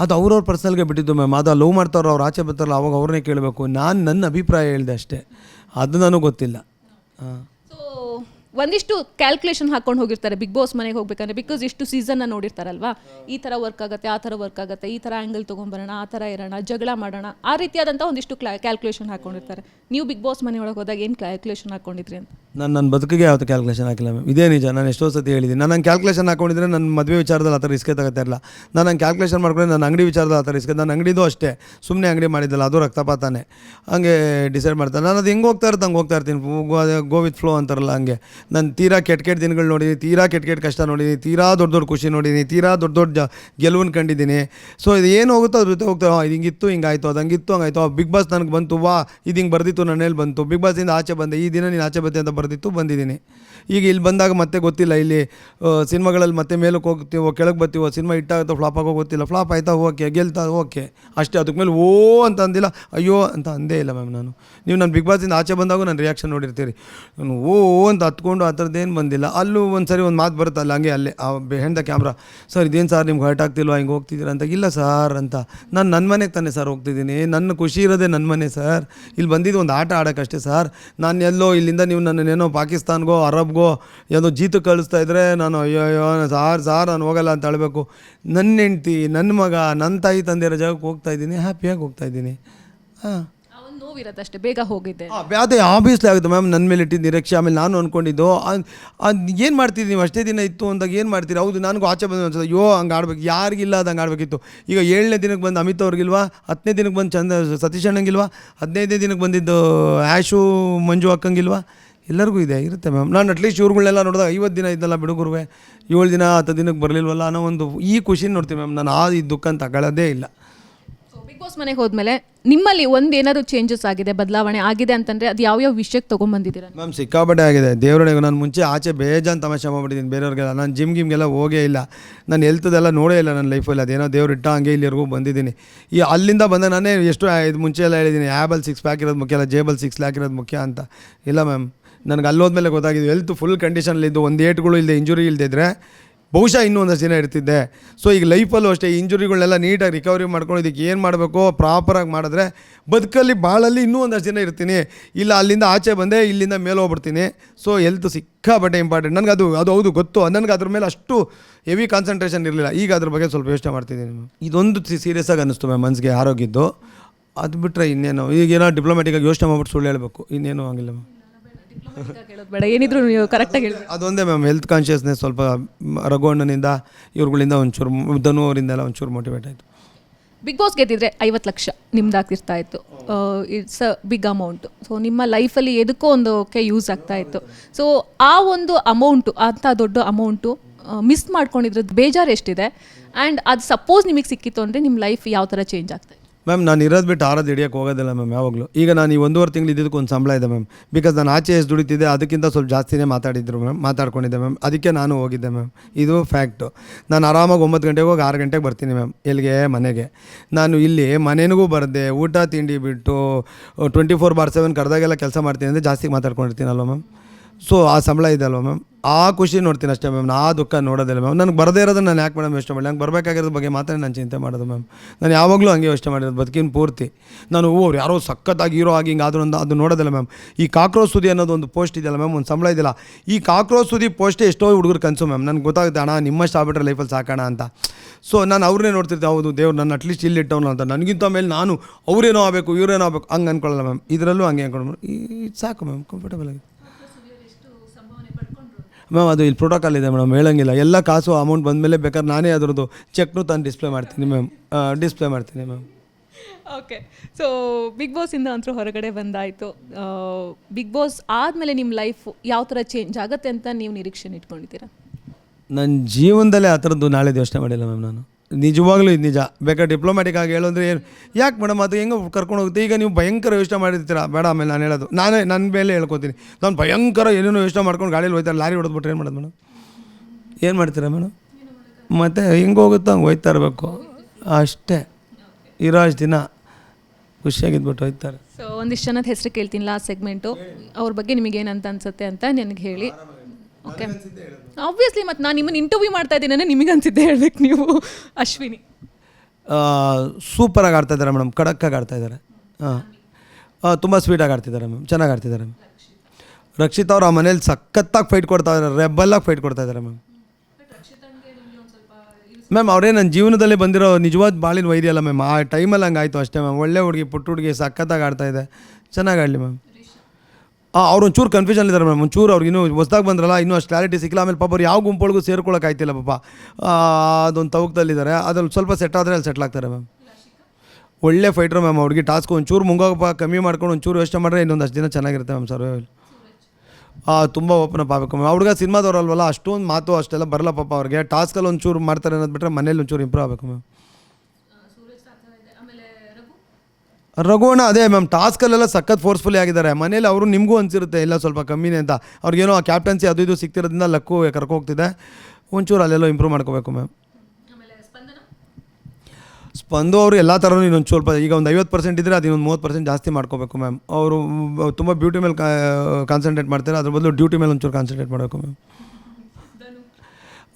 ಅದು ಅವ್ರವ್ರ ಪರ್ಸನಲ್ಗೆ ಬಿಟ್ಟಿದ್ದು ಮ್ಯಾಮ್ ಅದು ಲವ್ ಮಾಡ್ತಾರೋ ಅವ್ರು ಆಚೆ ಬರ್ತಾರಲ್ಲ ಅವಾಗ ಅವ್ರನ್ನೇ ಕೇಳಬೇಕು. ನಾನು ನನ್ನ ಅಭಿಪ್ರಾಯ ಹೇಳಿದೆ ಅಷ್ಟೇ. ಅದು ನನಗೆ ಗೊತ್ತಿಲ್ಲ. ಹಾಂ.
ಒಂದಿಷ್ಟು ಕ್ಯಾಲ್ಕುಲೇಷನ್ ಹಾಕೊಂಡು ಹೋಗಿರ್ತಾರೆ. ಬಿಗ್ ಬಾಸ್ ಮನೆಗೆ ಹೋಗ್ಬೇಕಂದ್ರೆ ಬಿಕಾಸ್ ಇಷ್ಟು ಸೀಸನ್ನ ನೋಡಿರ್ತಾರಲ್ವಾ? ಈ ಥರ ವರ್ಕ್ ಆಗುತ್ತೆ, ಆ ಥರ ವರ್ಕ್ ಆಗುತ್ತೆ, ಈ ಥರ ಆ್ಯಂಗಲ್ ತೊಗೊಂಬರೋಣ, ಆ ಥರ ಇರೋಣ, ಜಗಳ ಮಾಡೋಣ, ಆ ರೀತಿಯಾದಂಥ ಒಂದಿಷ್ಟು ಕ್ಲಾ ಕ್ಯಾಲ್ಕುಲೇಷನ್ ಹಾಕೊಂಡಿರ್ತಾರೆ ನೀವು ಬಿಗ್ ಬಾಸ್ ಮನೆ ಒಳಗೆ ಹೋದಾಗ ಏನು ಕ್ಯಾಲ್ಕುಲೇಷನ್ ಹಾಕೊಂಡಿದ್ರಿ ಅಂತ?
ನಾನು ನನ್ನ ಬದುಕಿಗೆ ಯಾವತ್ತು ಕ್ಯಾಲ್ಕುಲೇಷನ್ ಹಾಕಿಲ್ಲ ಮ್ಯಾಮ್ ಇದೇ ನಿಜ, ನಾನು ಎಷ್ಟೋ ಸತಿ ಹೇಳಿದ್ದೀನಿ. ನಾನು ಕ್ಯಾಲ್ಕುಲೇಷನ್ ಹಾಕೊಂಡಿದ್ರೆ ನನ್ನ ಮದುವೆ ವಿಚಾರದಲ್ಲಿ ಆ ಥರ ರಿಸ್ಕೇ ತಗೋತಾ ಇರಲ್ಲ ನಾನು ನಂಗೆ ಕ್ಯಾಲ್ಕುಲೇಷನ್ ಮಾಡ್ಕೊಂಡ್ರೆ ನನ್ನ ಅಂಗಡಿ ವಿಚಾರದಲ್ಲಿ ಆ ಥರ ರಿಸ್ಕೆ ನಾನು ಅಂಗಡಿದು ಅಷ್ಟೇ. ಸುಮ್ಮನೆ ಅಂಗಡಿ ಮಾಡಿದ್ದಲ್ಲ, ಅದು ರಕ್ತಪಾತಾನೆ. ಹಂಗೆ ಡಿಸೈಡ್ ಮಾಡ್ತಾನೆ ನಾನು ಅದು ಹೆಂಗೆ ಹೋಗ್ತಾ ಇರುತ್ತೆ, ಹಂಗೆ ಹೋಗ್ತಾ ಇರ್ತೀನಿ. ಗೋ ವಿತ್ ಫ್ಲೋ ಅಂತಾರಲ್ಲ ಹಂಗೆ. ನಾನು ತೀರಾ ಕೆಟ್ಟ ಕೆಟ್ಟ ದಿನಗಳು ನೋಡಿದ್ದೀನಿ ತೀರಾ ಕೆಟ್ಟ ಕೆಟ್ಟ ಕಷ್ಟ ನೋಡಿದ್ದೀನಿ ತೀರಾ ದೊಡ್ಡ ದೊಡ್ಡ ಖುಷಿ ನೋಡಿದ್ದೀನಿ ತೀರಾ ದೊಡ್ಡ ದೊಡ್ಡ ಗೆಲುವನ್ನು ಕಂಡಿದ್ದೀನಿ. ಸೊ ಇದು ಏನು ಹೋಗುತ್ತೋ ಅದ್ರ ಜೊತೆ ಹೋಗ್ತಾ ಇದು ಹಿಂಗಿತ್ತು ಹಿಂಗಾಯ್ತು ಅದು ಹಂಗಿತ್ತು ಹಂಗಾಯ್ತು ಬಿಗ್ ಬಾಸ್ ನನಗೆ ಬಂತು, ವಾ, ಇದು ಹಿಂಗೆ ಬರ್ದಿತ್ತು ನನ್ನ ಬಂತು. ಬಿಗ್ ಬಾಸಿಂದ ಆಚೆ ಬಂದೆ, ಈ ದಿನ ನೀನು ಆಚೆ ಬಂದೆ ಅಂತ ಬರ್ದಿತ್ತು ಬಂದಿದ್ದೀನಿ. ಈಗ ಇಲ್ಲಿ ಬಂದಾಗ ಮತ್ತೆ ಗೊತ್ತಿಲ್ಲ. ಇಲ್ಲಿ ಸಿನಿಮಾಗಳಲ್ಲಿ ಮತ್ತೆ ಮೇಲಕ್ಕೆ ಹೋಗ್ತೀವೋ, ಕೆಳಗೆ ಬರ್ತೀವೋ, ಸಿನಿಮಾ ಇಟ್ಟಾಗುತ್ತೋ ಫ್ಲಾಪ್ ಆಗೋ ಗೊತ್ತಿಲ್ಲ. ಫ್ಲಾಪ್ ಆಯ್ತಾ, ಓಕೆ, ಗೆಲ್ತಾ, ಓಕೆ. ಅಷ್ಟೇ, ಅದಕ್ಕೆ ಮೇಲೆ, ಓ, ಅಂತ ಅಂದಿಲ್ಲ. ಅಯ್ಯೋ, ಅಂತ ಅಂದೇ ಇಲ್ಲ ಮ್ಯಾಮ್ ನಾನು. ನೀವು ನಾನು ಬಿಗ್ ಬಾಸಿಂದ ಆಚೆ ಬಂದಾಗೂ ನಾನು ರಿಯಾಕ್ಷನ್ ನೋಡಿರ್ತೀರಿ. ನಾನು, ಓ ಓ ಅಂತ ಹತ್ಕೊಂಡು ಆ ಥರದ್ದೇನು ಬಂದಿಲ್ಲ. ಅಲ್ಲೂ ಒಂದು ಸರಿ ಒಂದು ಮಾತು ಬರುತ್ತಲ್ಲ ಹಂಗೆ ಅಲ್ಲೇ, ಆ ಹೆಂಡ ಕ್ಯಾಮ್ರಾ ಸರ್, ಇದೇನು ಸರ್, ನಿಮ್ಗೆ ಹರ್ಟ್ ಆಗ್ತಿಲ್ವಾ? ಹಿಂಗೆ ಹೋಗ್ತಿದ್ದೀರಾ? ಅಂತ, ಇಲ್ಲ ಸರ್, ಅಂತ. ನಾನು ನನ್ನ ಮನೆಗೆ ತಾನೇ ಸರ್ ಹೋಗ್ತಿದ್ದೀನಿ. ನನ್ನ ಖುಷಿ ಇರೋದೇ ನನ್ನ ಮನೆ ಸರ್. ಇಲ್ಲಿ ಬಂದಿದ್ದು ಒಂದು ಆಟ ಆಡೋಕ್ಕಷ್ಟೇ ಸರ್. ನಾನು ಎಲ್ಲೋ ಇಲ್ಲಿಂದ ನೀವು ನನ್ನನ್ನೇನೋ ಪಾಕಿಸ್ತಾನ್ಗೋ, ಅರಬ್ಗೋ ಏನೋ ಜೀತು ಕಳಿಸ್ತಾ ಇದ್ದರೆ ನಾನು ಅಯ್ಯೋ ಅಯ್ಯೋ ಸಾರ್ ಸಾರ್ ನಾನು ಹೋಗಲ್ಲ ಅಂತ ಹೇಳಬೇಕು. ನನ್ನ ಹೆಂಡ್ತಿ ನನ್ನ ಮಗ ನನ್ನ ತಾಯಿ ತಂದೆಯರ ಜಾಗಕ್ಕೆ ಹೋಗ್ತಾ ಇದ್ದೀನಿ ಹ್ಯಾಪಿಯಾಗಿ ಹೋಗ್ತಾ ಇದ್ದೀನಿ. ಹಾಂ.
ನೋವಿರುತ್ತೆ ಅಷ್ಟೇ ಬೇಗ ಹೋಗಿದ್ದೆ
ಅದೇ ಆಬ್ವಿಯಸ್ಲಿ ಆಗುತ್ತೆ ಮ್ಯಾಮ್ ನನ್ನ ಮೇಲೆ ಇಟ್ಟಿದ್ದು ನಿರೀಕ್ಷೆ ಆಮೇಲೆ ನಾನು ಅಂದ್ಕೊಂಡಿದ್ದು ಅದು ಏನು ಮಾಡ್ತೀರಿ ನೀವು? ಅಷ್ಟೇ ದಿನ ಇತ್ತು ಅಂದಾಗ ಏನು ಮಾಡ್ತೀರಿ? ಹೌದು ನನಗೂ ಆಚೆ ಬಂದು ಅನ್ಸುತ್ತೆ ಅಯ್ಯೋ ಹಂಗೆ ಆಡ್ಬೇಕು. ಯಾರಿಗಿಲ್ಲ ಅದಂಗೆ ಹಂಗೆ ಆಡಬೇಕಿತ್ತು. ಈಗ ಏಳನೇ ದಿನಕ್ಕೆ ಬಂದು ಅಮಿತ್ ಅವ್ರಿಗಿಲ್ವಾ? ಹತ್ತನೇ ದಿನಕ್ಕೆ ಬಂದು ಚಂದ ಸತೀಶ್ ಅಣ್ಣಂಗಿಲ್ವಾ? ಹದಿನೈದನೇ ದಿನಕ್ಕೆ ಬಂದಿದ್ದು ಆ್ಯಶು ಮಂಜು ಅಕ್ಕಂಗಿಲ್ವಾ? ಎಲ್ಲರಿಗೂ ಇದೆ ಇರುತ್ತೆ ಮ್ಯಾಮ್ ನಾನು ಅಟ್ಲೀಸ್ಟ್ ಇವ್ರುಗಳನ್ನೆಲ್ಲ ನೋಡಿದಾಗ ಐವತ್ತು ದಿನ ಇದ್ದಲ್ಲ ಬಿಡುಗುರುವೆ ಏಳು ದಿನ ಹತ್ತು ದಿನಕ್ಕೆ ಬರಲಿಲ್ವಲ್ಲ ಅನ್ನೋ ಒಂದು ಈ ಖುಷಿ ನೋಡ್ತೀವಿ ಮ್ಯಾಮ್ ನಾನು ಆ ಈ ದುಃಖ ಅಂತ ತಗೊಳ್ಳೋದೇ ಇಲ್ಲ.
ಸೊ ಬಿಗ್ ಬಾಸ್ ಮನೆಗೆ ಹೋದ್ಮೇಲೆ ನಿಮ್ಮಲ್ಲಿ ಒಂದು ಏನಾದ್ರು ಚೇಂಜಸ್ ಆಗಿದೆ ಬದಲಾವಣೆ ಆಗಿದೆ ಅಂತಂದ್ರೆ ಅದು ಯಾವ್ಯಾವ ವಿಷಯಕ್ಕೆ ತೊಗೊಂಬಂದಿದ್ದೀರಾ
ಮ್ಯಾಮ್ ಸಿಕ್ಕಾಪಟ್ಟೆ ಆಗಿದೆ. ದೇವರೊಳಗೆ ನಾನು ಮುಂಚೆ ಆಚೆ ಬೇಜಾನ್ ತಮಾಷೆ ಮಾಡ್ಬಿಟ್ಟಿದ್ದೀನಿ ಬೇರೆಯವ್ರಿಗೆಲ್ಲ. ನಾನು ಜಿಮ್ ಗಿಮ್ಗೆಲ್ಲ ಹೋಗೇ ಇಲ್ಲ. ನಾನು ಎಲ್ತದೆಲ್ಲ ನೋಡೇ ಇಲ್ಲ ನನ್ನ ಲೈಫಲ್ಲಿ ಅದೇನೋ ದೇವ್ರು ಇಟ್ಟ ಹಂಗೆ ಇಲ್ಲಿವರೆಗೂ ಬಂದಿದ್ದೀನಿ. ಈ ಅಲ್ಲಿಂದ ಬಂದ ನಾನೇ ಎಷ್ಟು ಇದು ಮುಂಚೆ ಎಲ್ಲ ಹೇಳಿದ್ದೀನಿ. ಆ್ಯಬಲ್ ಸಿಕ್ಸ್ ಪ್ಯಾಕ್ ಇರೋದು ಮುಖ್ಯ ಅಲ್ಲ ಜೇಬಲ್ ಸಿಕ್ಸ್ ಲ್ಯಾಕ್ ಇರೋದು ಮುಖ್ಯ ಅಂತ. ಇಲ್ಲ ಮ್ಯಾಮ್ ನನಗೆ ಅಲ್ಲೋದ್ಮೇಲೆ ಗೊತ್ತಾಗಿದ್ದು ಹೆಲ್ತ್ ಫುಲ್ ಕಂಡೀಷನಲ್ಲಿದ್ದು ಒಂದು ಏಟ್ಗಳು ಇಲ್ಲದೆ ಇಂಜುರಿ ಇಲ್ಲದಿದ್ದರೆ ಬಹುಶಃ ಇನ್ನೂ ಒಂದಷ್ಟು ದಿನ ಇರ್ತಿದ್ದೆ. ಸೊ ಈಗ ಲೈಫಲ್ಲೂ ಅಷ್ಟೇ ಇಂಜುರಿಗಳನ್ನೆಲ್ಲ ನೀಟಾಗಿ ರಿಕವರಿ ಮಾಡ್ಕೊಂಡು ಇದಕ್ಕೆ ಏನು ಮಾಡಬೇಕು ಪ್ರಾಪರಾಗಿ ಮಾಡಿದ್ರೆ ಬದುಕಲ್ಲಿ ಬಾಳಲ್ಲಿ ಇನ್ನೂ ಒಂದಷ್ಟು ದಿನ ಇರ್ತೀನಿ. ಇಲ್ಲ, ಅಲ್ಲಿಂದ ಆಚೆ ಬಂದೆ, ಇಲ್ಲಿಂದ ಮೇಲೆ ಹೋಗ್ಬಿಡ್ತೀನಿ. ಸೊ ಹೆಲ್ತ್ ಸಿಕ್ಕಾಪಟ್ಟೆ ಇಂಪಾರ್ಟೆಂಟ್ ನನಗೆ ಅದು ಅದು ಹೌದು, ಗೊತ್ತು. ನನಗೆ ಅದ್ರ ಮೇಲೆ ಅಷ್ಟು ಹೆವಿ ಕಾನ್ಸಂಟ್ರೇಷನ್ ಇರಲಿಲ್ಲ. ಈಗ ಅದ್ರ ಬಗ್ಗೆ ಸ್ವಲ್ಪ ಯೋಚನೆ ಮಾಡ್ತಿದ್ದೀನಿ ಇದೊಂದು ಸೀರಿಯಸ್ ಆಗಿ ಅನ್ನಿಸ್ತು ಮ್ಯಾಮ್ ಮನಸ್ಸಿಗೆ ಆರೋಗ್ಯದ್ದು. ಅದು ಬಿಟ್ಟರೆ ಇನ್ನೇನು? ಈಗೇನೋ ಡಿಪ್ಲೊಮ್ಯಾಟಿಕಾಗಿ ಯೋಚನೆ ಮಾಡ್ಬಿಟ್ಟು ಸುಳ್ಳು ಹೇಳಬೇಕು. ಇನ್ನೇನು ಆಗಿಲ್ಲ ಮ್ಯಾಮ್
ಕೇಳೋದು ಬೇಡ. ಏನಿದ್ರು ನೀವು ಕರೆಕ್ಟಾಗಿ ಹೇಳಿ
ಅದೊಂದೇ ಮ್ಯಾಮ್ ಹೆಲ್ತ್ ಕಾನ್ಷಿಯಸ್ನೆಸ್ ಸ್ವಲ್ಪ ರಘುವಣ್ಣನಿಂದ ಇವ್ರುಗಳಿಂದ ಒಂಚೂರು ಧನು ಅವರಿಂದೆಲ್ಲ ಒಂಚೂರು ಮೋಟಿವೇಟ್ ಆಯಿತು.
ಬಿಗ್ ಬಾಸ್ ಗೆದ್ದಿದ್ರೆ ಐವತ್ತು ಲಕ್ಷ ನಿಮ್ದಾಗ್ತಿರ್ತಾ ಇತ್ತು. It's a big amount so ನಿಮ್ಮ ಲೈಫಲ್ಲಿ ಎದಕ್ಕೋ ಒಂದಕ್ಕೆ ಯೂಸ್ ಆಗ್ತಾ ಇತ್ತು. ಸೊ ಆ ಒಂದು ಅಮೌಂಟು ಅಂಥ ದೊಡ್ಡ ಅಮೌಂಟು ಮಿಸ್ ಮಾಡ್ಕೊಂಡಿದ್ರದ್ದು ಬೇಜಾರು ಎಷ್ಟಿದೆ? ಆ್ಯಂಡ್ ಅದು ಸಪೋಸ್ ನಿಮಗೆ ಸಿಕ್ಕಿತ್ತು ಅಂದರೆ ನಿಮ್ಮ ಲೈಫ್ ಯಾವ ಥರ ಚೇಂಜ್ ಆಗ್ತಾ ಇತ್ತು?
ಮ್ಯಾಮ್ ನಾನು ಇರೋದು ಬಿಟ್ಟು ಆರೋದು ಹಿಡಿಯೋಕೆ ಹೋಗೋದಿಲ್ಲ ಮ್ಯಾಮ್ ಯಾವಾಗಲೂ. ಈಗ ನಾನು ಈ ಒಂದೂವರೆ ತಿಂಗಳು ಇದ್ದಿದ್ದಕ್ಕೆ ಒಂದು ಸಂಬಳ ಇದೆ ಮ್ಯಾಮ್ ಬಿಕಾಸ್ ನಾನು ಆಚೆ ಎಷ್ಟು ದುಡಿತಿದ್ದೆ, ಅದಕ್ಕಿಂತ ಸ್ವಲ್ಪ ಜಾಸ್ತಿನೇ ಮಾತಾಡಿದ್ರು ಮ್ಯಾಮ್ ಮಾತಾಡ್ಕೊಂಡಿದ್ದೆ ಮ್ಯಾಮ್ ಅದಕ್ಕೆ ನಾನು ಹೋಗಿದ್ದೆ ಮ್ಯಾಮ್ ಇದು ಫ್ಯಾಕ್ಟು ನಾನು ಆರಾಮಾಗಿ ಒಂಬತ್ತು ಗಂಟೆಗೆ ಹೋಗಿ ಆರು ಗಂಟೆಗೆ ಬರ್ತೀನಿ ಮ್ಯಾಮ್ ಎಲ್ಲಿಗೆ ಮನೆಗೆ. ನಾನು ಇಲ್ಲಿ ಮನೆಗೂ ಬರದೆ, ಊಟ, ತಿಂಡಿ ಬಿಟ್ಟು ಟ್ವೆಂಟಿ ಫೋರ್ ಬಾರ್ ಸೆವೆನ್ ಕರೆದಾಗೆಲ್ಲ ಕೆಲಸ ಮಾಡ್ತೀನಿ ಅಂದರೆ ಜಾಸ್ತಿ ಮಾತಾಡ್ಕೊಂಡಿರ್ತೀನಲ್ವ ಮ್ಯಾಮ್ ಸೊ ಆ ಸಂಬಳ ಇದೆ ಅಲ್ವ ಮ್ಯಾಮ್ ಆ ಖುಷಿ ನೋಡ್ತೀನಿ ಅಷ್ಟೇ ಮ್ಯಾಮ್ ಆ ದುಃಖ ನೋಡೋದಿಲ್ಲ ಮ್ಯಾಮ್ ನನಗೆ ಬರದೇ ಇರೋದು ನಾನು ಯಾಕೆ ಮೇಡಮ್ ಯೋಚನೆ ಮಾಡಿ ನಂಗೆ ಬರಬೇಕಾಗಿರೋದ್ರ ಬಗ್ಗೆ ಮಾತ್ರ ನಾನು ಚಿಂತೆ ಮಾಡೋದು ಮ್ಯಾಮ್ ನಾನು ಯಾವಾಗಲೂ ಹಂಗೆ ಯೋಚನೆ ಮಾಡಿರೋದು ಬದುಕಿನ ಪೂರ್ತಿ. ನಾನು ಅವ್ರು ಯಾರೋ ಸಖತ್ತಾಗಿ ಹೀರೋ ಆಗಿ ಹಿಂಗೆ ಆದರೂ ಅದು ನೋಡೋದಿಲ್ಲ ಮ್ಯಾಮ್ ಈ ಕಾಕ್ರೋಚ್ ಸುದಿ ಅನ್ನೋದು ಒಂದು ಪೋಸ್ಟ್ ಇದೆಯಲ್ಲ ಮ್ಯಾಮ್ ಒಂದು ಸಂಬಳ ಇದೆಯಲ್ಲ, ಈ ಕಾಕ್ರೋಚ್ ಸುದಿ ಪೋಸ್ಟೇ ಎಷ್ಟೋ ಹುಡುಗರು ಕನಸು ಮ್ಯಾಮ್ ನನಗೆ ಗೊತ್ತಾಗುತ್ತೆ, ಅಣ್ಣ ನಿಮ್ಮಷ್ಟು ಆಗ್ಬಿಟ್ರೆ ಲೈಫಲ್ಲಿ ಸಾಕೋಣ ಅಂತ. ಸೊ ನಾನು ಅವ್ರನ್ನೇ ನೋಡ್ತಿರ್ತೆ ಹೌದು, ದೇವ್ರು ನನ್ನ ಅಟ್ಲೀಸ್ಟ್ ಇಲ್ಲಿ ಇಟ್ಟವನು ಅಂತ. ನನಗಿಂತ ಮೇಲೆ ನಾನು ಅವರೇನೋ ಆಗಬೇಕು, ಇವರೇನೋ ಆಗಬೇಕು, ಹಂಗೆ ಅನ್ಕೊಳ್ಳಲ್ಲ ಮ್ಯಾಮ್ ಇದರಲ್ಲೂ ಹಂಗೆ ಅನ್ಕೊಂಡು ಈ, ಸಾಕು ಮ್ಯಾಮ್ ಕಂಫರ್ಟಬಲ್ ಆಗಿ. ಮ್ಯಾಮ್ ಅದು ಇಲ್ಲಿ ಪ್ರೋಟೋಕಾಲ್ ಇದೆ ಮೇಡಮ್ ಹೇಳಂಗಿಲ್ಲ. ಎಲ್ಲ ಕಾಸು ಅಮೌಂಟ್ ಬಂದಮೇಲೆ ಬೇಕಾದ್ರೆ ನಾನೇ ಅದರದ್ದು ಚೆಕ್ನು ತಂದು ಡಿಸ್ಪ್ಲೇ ಮಾಡ್ತೀನಿ ಮ್ಯಾಮ್. ಡಿಸ್ಪ್ಲೇ ಮಾಡ್ತೀನಿ ಮ್ಯಾಮ್.
ಓಕೆ ಸೊ ಬಿಗ್ ಬಾಸಿಂದ ಅಂತೂ ಹೊರಗಡೆ ಬಂದಾಯಿತು. ಬಿಗ್ ಬಾಸ್ ಆದಮೇಲೆ ನಿಮ್ಮ ಲೈಫ್ ಯಾವ ಥರ ಚೇಂಜ್ ಆಗುತ್ತೆ ಅಂತ ನೀವು ನಿರೀಕ್ಷೆ ಇಟ್ಕೊಂಡಿದ್ದೀರಾ?
ನನ್ನ ಜೀವನದಲ್ಲೇ ಆ ಥರದ್ದು ನಾಳೆ ಯೋಚನೆ ಮಾಡಿಲ್ಲ ಮ್ಯಾಮ್ ನಾನು. ನಿಜವಾಗ್ಲೂ ಇದು ನಿಜ. ಬೇಕಾದ್ರೆ ಡಿಪ್ಲೊಮ್ಯಾಟಿಕ್ ಆಗಿ ಹೇಳೋಂದ್ರೆ ಏನು? ಯಾಕೆ ಮೇಡಮ್ ಅದು ಹೆಂಗೆ ಕರ್ಕೊಂಡು ಹೋಗುತ್ತೆ? ಈಗ ನೀವು ಭಯಂಕರ ಯೋಚನೆ ಮಾಡಿರ್ತೀರಾ? ಬೇಡ ಆಮೇಲೆ ನಾನು ಹೇಳೋದು. ನಾನೇ ನನ್ನ ಮೇಲೆ ಹೇಳ್ಕೊತೀನಿ. ನಾನು ಭಯಂಕರ ಏನೇನೋ ಯೋಚನೆ ಮಾಡ್ಕೊಂಡು ಗಾಡಿಯಲ್ಲಿ ಹೋಯ್ತಾರೆ. ಲಾರಿ ಹೊಡೆದ್ಬಿಟ್ರೆ ಏನು ಮಾಡೋದು ಮೇಡಮ್ ಏನು ಮಾಡ್ತೀರಾ ಮೇಡಮ್ ಮತ್ತು ಹೆಂಗೆ ಹೋಗುತ್ತೋ ಹಂಗೆ ಹೋಯ್ತಾ ಇರಬೇಕು. ಅಷ್ಟೇ. ಇರೋ ಅಷ್ಟು ದಿನ ಖುಷಿಯಾಗಿದ್ಬಿಟ್ಟು ಹೋಯ್ತಾರೆ.
ಸೊ ಒಂದಿಷ್ಟು ಜನದ ಹೆಸರು ಕೇಳ್ತೀನಿ ಲಾಸ್ಟ್ ಸೆಗ್ಮೆಂಟು ಅವ್ರ ಬಗ್ಗೆ ನಿಮಗೇನಂತ ಅನ್ಸುತ್ತೆ ಅಂತ ನನಗೆ ಹೇಳಿ. ಓಕೆ ಆಬ್ವಿಯಸ್ಲಿ ಮತ್ತು ನಾನು ನಿಮ್ಮನ್ನು ಇಂಟರ್ವ್ಯೂ ಮಾಡ್ತಾ ಇದ್ದೀನಿ ನಿಮಗೆ ಅನ್ಸಿದ್ದೆ ಹೇಳ್ಬೇಕು ನೀವು ಅಶ್ವಿನಿ.
ಸೂಪರಾಗಿ ಆಡ್ತಾ ಇದ್ದಾರೆ ಮೇಡಮ್ ಖಡಕ್ಕಾಗಿ ಆಡ್ತಾ ಇದ್ದಾರೆ. ಹಾಂ ತುಂಬ ಸ್ವೀಟಾಗಿ ಆಡ್ತಿದ್ದಾರೆ ಮ್ಯಾಮ್ ಚೆನ್ನಾಗಿ ಆಡ್ತಿದ್ದಾರೆ ಮ್ಯಾಮ್ ರಕ್ಷಿತ್ ಅವ್ರು ಆ ಮನೇಲಿ ಸಖತ್ತಾಗಿ ಫೈಟ್ ಕೊಡ್ತಾ ಇದ್ದಾರೆ ರೆಬಲ್ಲಾಗಿ ಫೈಟ್ ಕೊಡ್ತಾ ಇದ್ದಾರೆ ಮ್ಯಾಮ್ ಮ್ಯಾಮ್ ಅವರೇ ನನ್ನ ಜೀವನದಲ್ಲಿ ಬಂದಿರೋ ನಿಜವಾದ ಬಾಳಿನ ವೈರಿ ಅಲ್ಲ ಮ್ಯಾಮ್ ಆ ಟೈಮಲ್ಲಿ ಹಂಗಾಯ್ತು ಅಷ್ಟೇ ಮ್ಯಾಮ್ ಒಳ್ಳೆ ಹುಡುಗಿ ಪುಟ್ಟ ಹುಡುಗಿ ಸಖತ್ತಾಗಿ ಆಡ್ತಾ ಇದೆ. ಚೆನ್ನಾಗಿ ಆಡಲಿ ಮ್ಯಾಮ್ ಹಾಂ ಅವ್ರು ಒಂಚೂರು ಕನ್ಫ್ಯೂಷನ್ ಇದ್ದಾರೆ ಮೇಡಮ್. ಒಂಚೂರು ಅವ್ರಿಗೆ ಇನ್ನೂ ಹೊಸ್ದಾಗಿ ಬಂದ್ರಲ್ಲ, ಇನ್ನೂ ಅಷ್ಟು ಕ್ಲಾರಿಟಿ ಸಿಕ್ಕಿಲ್ಲ. ಆಮೇಲೆ ಪಾಪ ಅವ್ರು ಯಾವ ಗುಂಪೊಳಗೂ ಸೇರ್ಕೊಳಕ್ಕೆ ಆಯ್ತಿಲ್ಲ ಪಾಪ. ಅದೊಂದು ತವಕದಲ್ಲಿದ್ದಾರೆ ಅದ್ರಲ್ಲಿ ಸ್ವಲ್ಪ ಸೆಟ್ ಆದರೆ ಅಲ್ಲಿ ಸೆಟ್ಲ್ ಆಗ್ತಾರೆ ಮ್ಯಾಮ್ ಒಳ್ಳೆ ಫೈಟ್ರು ಮ್ಯಾಮ್ ಅವ್ರಿಗೆ ಟಾಸ್ಕ್ ಒಂಚೂರು ಮುಂಗೋಗಪ್ಪ ಕಮ್ಮಿ ಮಾಡ್ಕೊಂಡು ಒಂಚೂರು ಯೋಚನೆ ಮಾಡಿದ್ರೆ ಇನ್ನೊಂದು ಅಷ್ಟು ದಿನ ಚೆನ್ನಾಗಿರುತ್ತೆ ಮ್ಯಾಮ್ ಸರ್ ತುಂಬ ಓಪನ್ ಅಪ್ ಆಗಬೇಕು ಮ್ಯಾಮ್ ಹುಡುಗ ಸಿನಿಮಾದವ್ರಲ್ವಲ್ಲ, ಅಷ್ಟೊಂದು ಮಾತು ಅಷ್ಟೆಲ್ಲ ಬರಲ್ಲ ಪಾಪ ಅವ್ರಿಗೆ. ಟಾಸ್ಕಲ್ಲಿ ಒಂಚೂರು ಮಾಡ್ತಾರೆ ಅನ್ನೋದು ಬಿಟ್ಟರೆ ಮನೇಲಿ ಒಂಚೂರು ಇಂಪ್ರೂವ್ ಆಗಬೇಕು ಮ್ಯಾಮ್ ರಘುವಣ್ಣ ಅದೇ ಮ್ಯಾಮ್ ಟಾಸ್ಕಲ್ಲೆಲ್ಲ ಸಖತ್ ಫೋರ್ಸ್ಫುಲ್ ಆಗಿದ್ದಾರೆ. ಮನೇಲಿ ಅವರು ನಿಮಗೂ ಅನಿಸಿರುತ್ತೆ ಇಲ್ಲ ಸ್ವಲ್ಪ ಕಮ್ಮಿನೇ ಅಂತ. ಅವ್ರಿಗೇನೋ ಆ ಕ್ಯಾಪ್ಟನ್ಸಿ ಅದು ಇದು ಸಿಗ್ತಿರೋದ್ರಿಂದ ಲಕ್ಕು ಕರ್ಕೊ ಹೋಗ್ತಿದೆ. ಒಂಚೂರು ಅಲ್ಲೆಲ್ಲೋ ಇಂಪ್ರೂವ್ ಮಾಡ್ಕೋಬೇಕು ಮ್ಯಾಮ್ ಸ್ಪಂದು ಅವರು ಎಲ್ಲ ಥರನೂ ಇನ್ನೊಂದು ಸ್ವಲ್ಪ ಈಗ ಒಂದು ಐವತ್ತು ಪರ್ಸೆಂಟ್ ಇದ್ದರೆ ಅದು ಇನ್ನೊಂದು ಮೂವತ್ತು ಪರ್ಸೆಂಟ್ ಜಾಸ್ತಿ ಮಾಡ್ಕೋಬೇಕು ಮ್ಯಾಮ್ ಅವರು ತುಂಬ ಬ್ಯೂಟಿ ಮೇಲೆ ಕಾನ್ಸಂಟ್ರೇಟ್ ಮಾಡ್ತಾರೆ. ಅದ್ರ ಬದಲು ಡ್ಯೂಟಿ ಮೇಲೆ ಒಂಚೂರು ಕಾನ್ಸಂಟ್ರೇಟ್ ಮಾಡಬೇಕು ಮ್ಯಾಮ್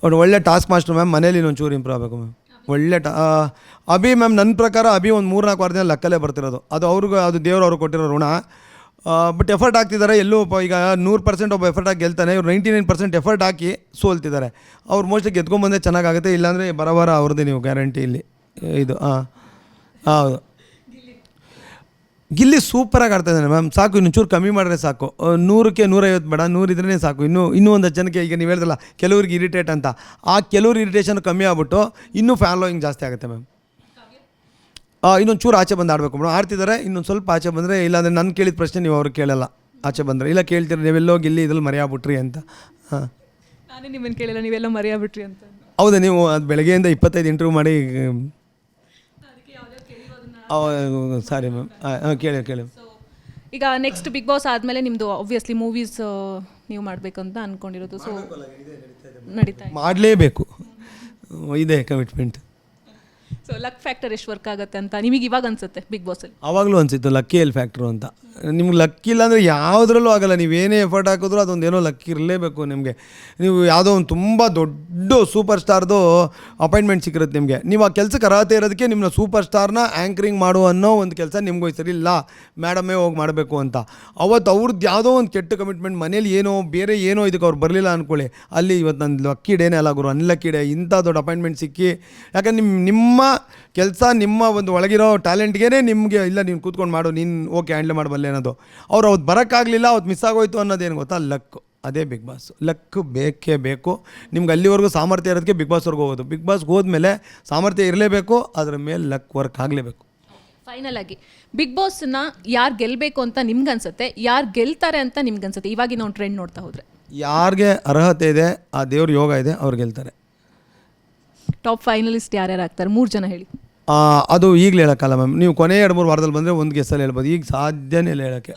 ಒಂದು ಒಳ್ಳೆ ಟಾಸ್ಕ್ ಮಾಸ್ಟರ್ ಮ್ಯಾಮ್ ಮನೇಲಿ ಇನ್ನೊಂಚೂರು ಇಂಪ್ರೂವ್ ಆಗಬೇಕು ಮ್ಯಾಮ್ ಒಳ್ಳೆ ಟ ಅಭಿ ಮ್ಯಾಮ್ ನನ್ನ ಪ್ರಕಾರ ಅಭಿ ಒಂದು ಮೂರು ನಾಲ್ಕು ವಾರದಿಂದ ಲೆಕ್ಕಲ್ಲೇ ಬರ್ತಿರೋದು. ಅದು ಅವ್ರಿಗೂ, ಅದು ದೇವರು ಅವ್ರಿಗೆ ಕೊಟ್ಟಿರೋ ಋಣ. ಬಟ್ ಎಫರ್ಟ್ ಹಾಕ್ತಿದ್ದಾರೆ ಎಲ್ಲೂ ಈಗ ನೂರು ಪರ್ಸೆಂಟ್ ಒಬ್ಬ ಎಫರ್ಟ್ ಹಾಕಿ ಗೆಲ್ತಾನೆ, ಇವ್ರು ನೈಂಟಿ ನೈನ್ ಪರ್ಸೆಂಟ್ ಎಫರ್ಟ್ ಹಾಕಿ ಸೋಲ್ತಿದ್ದಾರೆ ಅವ್ರು ಮೋಸ್ಟ್ಲಿ ಗೆದ್ಕೊಂಬಂದೇ ಚೆನ್ನಾಗಾಗುತ್ತೆ, ಇಲ್ಲಾಂದರೆ ಬರೋಬರ ಅವ್ರದ್ದೇ ನೀವು ಗ್ಯಾರಂಟಿ ಇಲ್ಲಿ. ಇದು ಹಾಂ ಹೌದು. ಗಿಲ್ಲಿ ಸೂಪರಾಗಿ ಆಡ್ತಾ ಇದ್ದಾನೆ ಮ್ಯಾಮ್ ಸಾಕು ಇನ್ನು ಚೂರು ಕಮ್ಮಿ ಮಾಡಿದ್ರೆ ಸಾಕು. ನೂರಕ್ಕೆ ನೂರೈವತ್ತು ಬೇಡ ನೂರಿದ್ರೇ ಸಾಕು. ಇನ್ನೂ ಇನ್ನೂ ಒಂದು ಜನಕ್ಕೆ ಈಗ ನೀವು ಹೇಳ್ದಲ್ಲ ಕೆಲವ್ರಿಗೆ ಇರಿಟೇಟ್ ಅಂತ. ಆ ಕೆಲವ್ರು ಇರಿಟೇಷನ್ ಕಮ್ಮಿ ಆಗ್ಬಿಟ್ಟು ಇನ್ನೂ ಫಾಲೋಯಿಂಗ್ ಜಾಸ್ತಿ ಆಗುತ್ತೆ ಮ್ಯಾಮ್ ಇನ್ನೊಂದು ಚೂರು ಆಚೆ ಬಂದು ಆಡಬೇಕು ಮೇಡಮ್ ಆಡ್ತಿದ್ದಾರೆ ಇನ್ನೊಂದು ಸ್ವಲ್ಪ ಆಚೆ ಬಂದರೆ ಇಲ್ಲಾಂದರೆ ನಾನು ಕೇಳಿದ ಪ್ರಶ್ನೆ ನೀವು ಅವ್ರಿಗೆ ಕೇಳಲ್ಲ. ಆಚೆ ಬಂದರೆ. ಇಲ್ಲ ಕೇಳ್ತೀರ ನೀವೆಲ್ಲೋ ಗಿಲ್ಲಿ ಇದ್ರಲ್ಲಿ ಮರೆಯಾಗ್ಬಿಟ್ರಿ ಅಂತ. ಹಾಂ.
ನಾನೇ ನಿಮ್ಮನ್ನು ಕೇಳಿಲ್ಲ ನೀವೆಲ್ಲ ಮರೆಯಾಬಿಟ್ರಿ ಅಂತ.
ಹೌದಾ ನೀವು ಅದು ಬೆಳಗ್ಗೆಯಿಂದ ಇಪ್ಪತ್ತೈದು ಇಂಟರ್ವ್ಯೂ ಮಾಡಿ ಸಾರಿ ಮ್ಯಾಮ್ ಹಾಂ ಕೇಳಿ ಕೇಳಿ.
ಸೊ ಈಗ ನೆಕ್ಸ್ಟ್ ಬಿಗ್ ಬಾಸ್ ಆದಮೇಲೆ ನಿಮ್ಮದು ಆಬ್ವಿಯಸ್ಲಿ ಮೂವೀಸ್ ನೀವು ಮಾಡಬೇಕಂತ ಅಂದ್ಕೊಂಡಿರೋದು ಸೊ ನಡೀತಾ ಇದೆ.
ಮಾಡಲೇಬೇಕು. ಇದೆ ಕಮಿಟ್ಮೆಂಟ್
ಸೊ ಲಕ್ ಫ್ಯಾಕ್ಟರ್ ಎಷ್ಟು ವರ್ಕ್ ಆಗುತ್ತೆ ಅಂತ ನಿಮಗೆ ಇವಾಗ ಅನ್ಸುತ್ತೆ ಬಿಗ್ ಬಾಸ್
ಅಲ್ಲಿ. ಅವಾಗಲೂ ಅನಿಸಿತ್ತು ಲಕ್ಕಿ ಎಲ್ ಫ್ಯಾಕ್ಟ್ರು ಅಂತ. ನಿಮ್ಗೆ ಲಕ್ಕಿ ಇಲ್ಲ ಅಂದರೆ ಯಾವುದ್ರಲ್ಲೂ ಆಗಲ್ಲ ನೀವೇನೇ ಎಫರ್ಟ್ ಹಾಕಿದ್ರು ಅದೊಂದು ಏನೋ ಲಕ್ಕಿ ಇರಲೇಬೇಕು ನಿಮಗೆ. ನೀವು ಯಾವುದೋ ಒಂದು ತುಂಬ ದೊಡ್ಡ ಸೂಪರ್ ಸ್ಟಾರ್ದು ಅಪಾಯಿಂಟ್ಮೆಂಟ್ ಸಿಕ್ಕಿರುತ್ತೆ ನಿಮಗೆ. ನೀವು ಆ ಕೆಲಸಕ್ಕೆ ಅರ್ಹತೆ ಇರೋದಕ್ಕೆ ನಿಮ್ಮನ್ನ ಸೂಪರ್ ಸ್ಟಾರ್ನ ಆ್ಯಂಕರಿಂಗ್ ಮಾಡು ಅನ್ನೋ ಒಂದು ಕೆಲಸ ನಿಮ್ಗೂ ಸರಿ ಇಲ್ಲ ಮೇಡಮೇ ಹೋಗಿ ಮಾಡಬೇಕು ಅಂತ. ಅವತ್ತು ಅವ್ರದ್ದು ಯಾವುದೋ ಒಂದು ಕೆಟ್ಟ ಕಮಿಟ್ಮೆಂಟ್ ಮನೇಲಿ ಏನೋ, ಬೇರೆ ಏನೋ ಇದಕ್ಕೆ ಅವ್ರು ಬರಲಿಲ್ಲ ಅಂದ್ಕೊಳ್ಳಿ ಅಲ್ಲಿ ಇವತ್ತು ನನ್ನ ಲಕ್ಕಿ ಡೇನೇ ಅಲ್ಲ ಗುರು ಅನ್ಲಕ್ಕಿ ಡೇ ಇಂಥ ದೊಡ್ಡ ಅಪಾಯಿಂಟ್ಮೆಂಟ್ ಸಿಕ್ಕಿ. ಯಾಕಂದ್ರೆ ನಿಮ್ಮ ನಿಮ್ಮ ಕೆಲಸ ನಿಮ್ಮ ಒಂದು ಒಳಗಿರೋ ಟ್ಯಾಲೆಂಟ್ಗೇ ನಿಮಗೆ ಇಲ್ಲ ನೀನು ಕೂತ್ಕೊಂಡು ಮಾಡು ನೀನು ಓಕೆ ಹ್ಯಾಂಡ್ಲ್ ಮಾಡಬಲ್ಲೆ ಅನ್ನೋದು. ಅವ್ರು ಅವ್ರು ಬರೋಕ್ಕಾಗಲಿಲ್ಲ ಅವತ್ತು ಮಿಸ್ ಆಗೋಯ್ತು ಅನ್ನೋದೇನು ಗೊತ್ತಾ? ಲಕ್. ಅದೇ ಬಿಗ್ ಬಾಸ್. ಲಕ್ ಬೇಕೇ ಬೇಕು. ನಿಮ್ಗೆ ಅಲ್ಲಿವರೆಗೂ ಸಾಮರ್ಥ್ಯ ಇರೋದಕ್ಕೆ ಬಿಗ್ ಬಾಸ್ವರೆಗೂ ಹೋಗೋದು. ಬಿಗ್ ಬಾಸ್ಗೆ ಹೋದ್ಮೇಲೆ ಸಾಮರ್ಥ್ಯ ಇರಲೇಬೇಕು ಅದ್ರ ಮೇಲೆ ಲಕ್ ವರ್ಕ್ ಆಗಲೇಬೇಕು.
ಫೈನಲ್ ಆಗಿ ಬಿಗ್ ಬಾಸ್ನ ಯಾರು ಗೆಲ್ಲಬೇಕು ಅಂತ ನಿಮ್ಗನ್ಸುತ್ತೆ ಯಾರು ಗೆಲ್ತಾರೆ ಅಂತ ನಿಮ್ಗನ್ಸುತ್ತೆ. ಇವಾಗಿನ ಒಂದು ಟ್ರೆಂಡ್ ನೋಡ್ತಾ ಹೋದರೆ.
ಯಾರಿಗೆ ಅರ್ಹತೆ ಇದೆ ಆ ದೇವ್ರ ಯೋಗ ಇದೆ ಅವ್ರು ಗೆಲ್ತಾರೆ.
ಟಾಪ್ ಫೈನಲಿಸ್ಟ್ ಯಾರ್ಯಾರು ಆಗ್ತಾರೆ ಮೂರು ಜನ ಹೇಳಿ.
ಆ, ಅದು ಈಗಲೇ ಹೇಳೋಕ್ಕಲ್ಲ ಮ್ಯಾಮ್ ನೀವು ಕೊನೆ ಎರಡು ಮೂರು ವಾರದಲ್ಲಿ ಬಂದರೆ ಒಂದು ಗೆಸ್ಸಲ್ಲಿ ಹೇಳ್ಬೋದು. ಈಗ ಸಾಧ್ಯನೇ ಇಲ್ಲ ಹೇಳೋಕ್ಕೆ.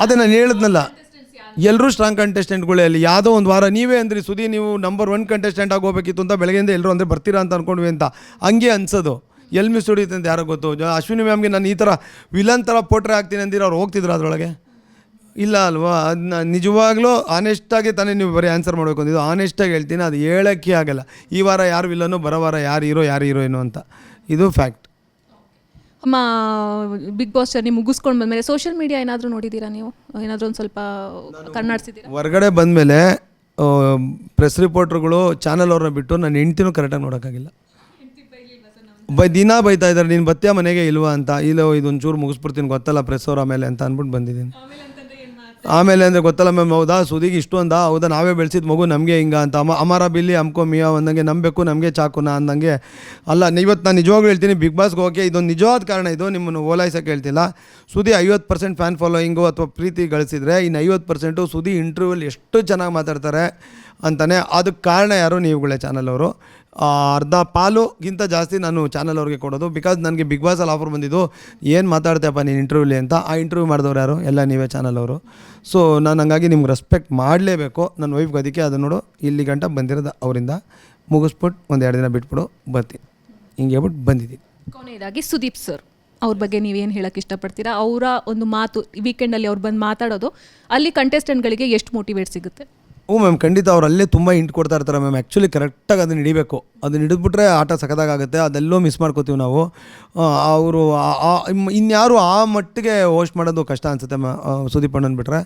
ಅದೇ ನಾನು ಹೇಳಿದ್ನಲ್ಲ. ಎಲ್ಲರೂ ಸ್ಟ್ರಾಂಗ್ ಕಂಟೆಸ್ಟೆಂಟ್ಗಳೇ ಅಲ್ಲಿ. ಯಾವುದೋ ಒಂದು ವಾರ ನೀವೇ ಅಂದ್ರಿ ಸುದಿ ನೀವು ನಂಬರ್ ಒನ್ ಕಂಟೆಸ್ಟೆಂಟ್ ಆಗೋಬೇಕಿತ್ತು ಅಂತ ಬೆಳಗ್ಗೆಯಿಂದ ಎಲ್ಲರೂ ಅಂದರೆ ಬರ್ತೀರಾ ಅಂತ ಅಂದ್ಕೊಂಡ್ವಿ ಅಂತ. ಹಂಗೆ ಅನ್ಸೋದು. ಎಲ್ಲಿ ಮಿಸ್ ಹೊಡಿಯುತ್ತೆ ಅಂತ ಯಾರೋ ಗೊತ್ತು. ಜ- ಅಶ್ವಿನಿ ಮ್ಯಾಮ್ಗೆ ನಾನು ಈ ಥರ ವಿಲನ್ ಥರ ಪೋಟ್ರೆ ಆಗ್ತೀನಿ ಅಂದಿರ ಅವ್ರು ಹೋಗ್ತಿದ್ರು ಅದರೊಳಗೆ. ಇಲ್ಲ ಅಲ್ವಾ? ಅದನ್ನ ನಿಜವಾಗ್ಲೂ ಆನೆಸ್ಟಾಗಿ ತಾನೇ ನೀವು ಬರೀ ಆನ್ಸರ್ ಮಾಡಬೇಕು ಅಂದಿದ್ದು. ಆನೆಸ್ಟಾಗಿ ಹೇಳ್ತೀನಿ ಅದು ಹೇಳೋಕ್ಕೆ ಆಗಲ್ಲ. ಈ ವಾರ ಯಾರು ಇಲ್ಲನೋ ಬರೋ ವಾರ ಯಾರು ಹೀರೋ ಯಾರು ಹೀರೋಯಿನು ಅಂತ. ಇದು ಫ್ಯಾಕ್ಟ್
ಅಮ್ಮ ಬಿಗ್ ಬಾಸ್ ಜರ್ನಿ ಮುಗಿಸ್ಕೊಂಡು ಬಂದಮೇಲೆ ಸೋಷಿಯಲ್ ಮೀಡಿಯಾ ಏನಾದರೂ ನೋಡಿದ್ದೀರಾ ನೀವು? ಏನಾದರೂ ಒಂದು ಸ್ವಲ್ಪ ಕಣ್ಣಾಡಿಸಿದ್ದೀರಾ?
ಹೊರಗಡೆ ಬಂದಮೇಲೆ ಪ್ರೆಸ್ ರಿಪೋರ್ಟ್ರುಗಳು ಚಾನಲ್ ಅವ್ರನ್ನ ಬಿಟ್ಟು ನನ್ನ ಹೆಂಡ್ತಿನೂ ಕರೆಕ್ಟಾಗಿ ನೋಡೋಕ್ಕಾಗಿಲ್ಲ. ಬೈ ದಿನ ಬೈತಾ ಇದ್ದಾರೆ ನೀನು ಬತ್ತೆ ಮನೆಗೆ ಇಲ್ವಾ ಅಂತ. ಇಲ್ಲೋ ಇದೊಂಚೂರು ಮುಗಿಸ್ಬಿಡ್ತೀನಿ ಗೊತ್ತಲ್ಲ ಪ್ರೆಸ್ ಅವರ ಆಮೇಲೆ ಅಂತ ಅಂದ್ಬಿಟ್ಟು ಬಂದಿದ್ದೀನಿ. ಆಮೇಲೆ ಅಂದರೆ ಗೊತ್ತಲ್ಲ ಮ್ಯಾಮ್ ಹೌದಾ, ಸುದಿಗೆ ಇಷ್ಟು ಅಂದ ಹೌದಾ, ನಾವೇ ಬೆಳೆಸಿದ ಮಗು ನಮಗೆ ಹಿಂಗ ಅಂತ. ಅಮ ಅಮರ ಬಿಲ್ಲಿ ಅಮ್ಕೋ ಮಿಯ ಅಂದಂಗೆ ನಂಬಬೇಕು ನಮಗೆ ಚಾಕುನ ಅಂದಂಗೆ ಅಲ್ಲ ಇವತ್ತು ನಾನು ನಿಜವಾಗ್ಲೂ ಹೇಳ್ತೀನಿ ಬಿಗ್ ಬಾಸ್ಗೆ ಹೋಗಿ ಇದೊಂದು ನಿಜವಾದ ಕಾರಣ ಇದು, ನಿಮ್ಮನ್ನು ಓಲೈಸೋಕೆ ಹೇಳ್ತಿಲ್ಲ. ಸುದಿ ಐವತ್ತು ಪರ್ಸೆಂಟ್ ಫ್ಯಾನ್ ಫಾಲೋಯಿಂಗು ಅಥವಾ ಪ್ರೀತಿ ಗಳಿಸಿದ್ರೆ ಇನ್ನು ಐವತ್ತು ಪರ್ಸೆಂಟು ಸುದಿ ಇಂಟರ್ವ್ಯೂಲ್ ಎಷ್ಟು ಚೆನ್ನಾಗಿ ಮಾತಾಡ್ತಾರೆ ಅಂತಾನೆ. ಅದಕ್ಕೆ ಕಾರಣ ಯಾರು, ನೀವುಗಳೇ ಚಾನಲ್ ಅವರು. ಅರ್ಧ ಪಾಲುಗಿಂತ ಜಾಸ್ತಿ ನಾನು ಚಾನಲ್ ಅವ್ರಿಗೆ ಕೊಡೋದು. ಬಿಕಾಸ್ ನನಗೆ ಬಿಗ್ ಬಾಸಲ್ಲಿ ಆಫರ್ ಬಂದಿದ್ದು, ಏನು ಮಾತಾಡ್ತೀಯಪ್ಪ ನೀನು ಇಂಟರ್ವ್ಯೂಲಿ ಅಂತ? ಆ ಇಂಟರ್ವ್ಯೂ ಮಾಡಿದವ್ರು ಯಾರು? ಎಲ್ಲ ನೀವೇ ಚಾನಲ್ ಅವರು. ಸೊ ನಾನು ಹಂಗಾಗಿ ನಿಮ್ಗೆ ರೆಸ್ಪೆಕ್ಟ್ ಮಾಡಲೇಬೇಕು. ನನ್ನ ವೈಫ್ಗೆ ಅದಕ್ಕೆ ಅದು ನೋಡು, ಇಲ್ಲಿ ಗಂಟ ಬಂದಿರೋದು ಅವರಿಂದ. ಮುಗಿಸ್ಬಿಟ್ಟು ಒಂದು ಎರಡು ದಿನ ಬಿಟ್ಬಿಡು, ಬರ್ತೀನಿ. ಹಿಂಗೆ ಹೇಳ್ಬಿಟ್ಟು ಬಂದಿದ್ದೀನಿ.
ಕೊನೆಯದಾಗಿ ಸುದೀಪ್ ಸರ್ ಅವ್ರ ಬಗ್ಗೆ ನೀವೇನು ಹೇಳಕ್ಕೆ ಇಷ್ಟಪಡ್ತೀರಾ? ಅವರ ಒಂದು ಮಾತು ವೀಕೆಂಡಲ್ಲಿ ಅವ್ರು ಬಂದು ಮಾತಾಡೋದು, ಅಲ್ಲಿ ಕಂಟೆಸ್ಟೆಂಟ್ಗಳಿಗೆ ಎಷ್ಟು ಮೋಟಿವೇಟ್ ಸಿಗುತ್ತೆ?
ಹ್ಞೂ ಮ್ಯಾಮ್, ಖಂಡಿತ ಅವ್ರು ಅಲ್ಲೇ ತುಂಬ ಇಂಟ್ ಕೊಡ್ತಾ ಇರ್ತಾರೆ ಮ್ಯಾಮ್. ಆ್ಯಕ್ಚುಲಿ ಕರೆಕ್ಟಾಗಿ ಅದನ್ನ ಹಿಡಿಬೇಕು. ಅದನ್ನ ಹಿಡಿದ್ಬಿಟ್ರೆ ಆಟ ಸಖತ್ತಾಗುತ್ತೆ ಅದೆಲ್ಲೋ ಮಿಸ್ ಮಾಡ್ಕೋತೀವಿ ನಾವು. ಅವರು ಇನ್ಯಾರು ಆ ಮಟ್ಟಿಗೆ ಹೋಸ್ಟ್ ಮಾಡೋದು ಕಷ್ಟ ಅನಿಸುತ್ತೆ ಸುದೀಪ್ ಅಣ್ಣನ್ ಬಿಟ್ರೆ.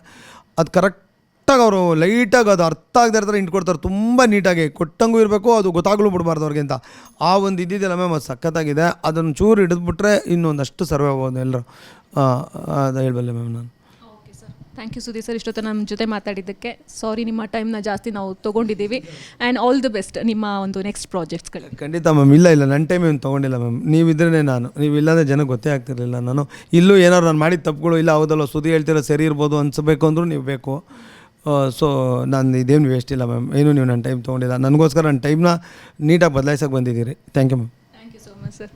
ಅದು ಕರೆಕ್ಟಾಗಿ ಅವರು ಲೈಟಾಗಿ ಅದು ಅರ್ಥ ಆಗದೆ ಇರ್ತಾರೆ ಇಂಟ್ ಕೊಡ್ತಾರೆ. ತುಂಬ ನೀಟಾಗಿ ಕೊಟ್ಟಂಗೂ ಇರಬೇಕು, ಅದು ಗೊತ್ತಾಗ್ಲೂ ಬಿಡಬಾರ್ದು ಅವ್ರಿಗಿಂತ ಆ ಒಂದು ಇದ್ದಿದ್ದೆಲ್ಲ ಮ್ಯಾಮ್, ಅದು ಸಖತ್ತಾಗಿದೆ. ಅದನ್ನು ಚೂರು ಹಿಡಿದ್ಬಿಟ್ರೆ ಇನ್ನೊಂದಷ್ಟು ಸರ್ವೆ ಆಗ್ಬೋದು ಎಲ್ಲರೂ ಅದು ಹೇಳ್ಬಲ್ಲೆ ಮ್ಯಾಮ್ ನಾನು.
ಥ್ಯಾಂಕ್ ಯು ಸುದೀಪ್ ಸರ್ ಇಷ್ಟೊತ್ತ ನಮ್ಮ ಜೊತೆ ಮಾತಾಡಿದ್ದಕ್ಕೆ. ಸಾರಿ ನಿಮ್ಮ ಟೈಮ್ನ ಜಾಸ್ತಿ ನಾವು ತೊಗೊಂಡಿದ್ದೀವಿ. ಆ್ಯಂಡ್ ಆಲ್ ದಿ ಬೆಸ್ಟ್ ನಿಮ್ಮ ಒಂದು ನೆಕ್ಸ್ಟ್ ಪ್ರಾಜೆಕ್ಟ್ಸ್ಗಳು
ಖಂಡಿತ ಮ್ಯಾಮ್ ಇಲ್ಲ ಇಲ್ಲ. ನನ್ನ ಟೈಮ್ ಏನು ತೊಗೊಂಡಿಲ್ಲ ಮ್ಯಾಮ್ ನೀವಿದ್ರೇ ನಾನು. ನೀವು ಇಲ್ಲಾಂದರೆ ಜನಕ್ಕೆ ಗೊತ್ತೇ ಆಗ್ತಿರಲಿಲ್ಲ ನಾನು. ಇಲ್ಲೂ ಏನಾದ್ರು ನಾನು ಮಾಡಿದ ತಪ್ಪುಗಳು ಇಲ್ಲ ಹೌದಲ್ಲ ಸುದ್ದಿ ಹೇಳ್ತಿರೋ ಸರಿ ಇರ್ಬೋದು ಅನ್ಸಬೇಕು ಅಂದರೂ ನೀವು ಬೇಕು. ಸೊ ನಾನು ಇದೇನು ವೇಸ್ಟ್ ಇಲ್ಲ ಮ್ಯಾಮ್ ಏನು ನೀವು ನನ್ನ ಟೈಮ್ ತೊಗೊಂಡಿಲ್ಲ. ನನಗೋಸ್ಕರ ನನ್ನ ಟೈಮ್ನ ನೀಟಾಗಿ ಬದಲಾಯಿಸೋಕೆ ಬಂದಿದ್ದೀರಿ. Thank you ma'am
thank you so much sir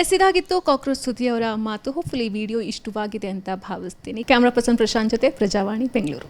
yes, ಇದಾಗಿತ್ತು ಕಾಕ್ರೋಚ್ ಸುದ್ದಿಯವರ ಮಾತು. ಹೋಪ್ಫುಲಿ ವಿಡಿಯೋ ಇಷ್ಟವಾಗಿದೆ ಅಂತ ಭಾವಿಸ್ತೀನಿ. ಕ್ಯಾಮ್ರಾ ಪರ್ಸನ್ ಪ್ರಶಾಂತ್ ಜೊತೆ ಪ್ರಜಾವಾಣಿ ಬೆಂಗಳೂರು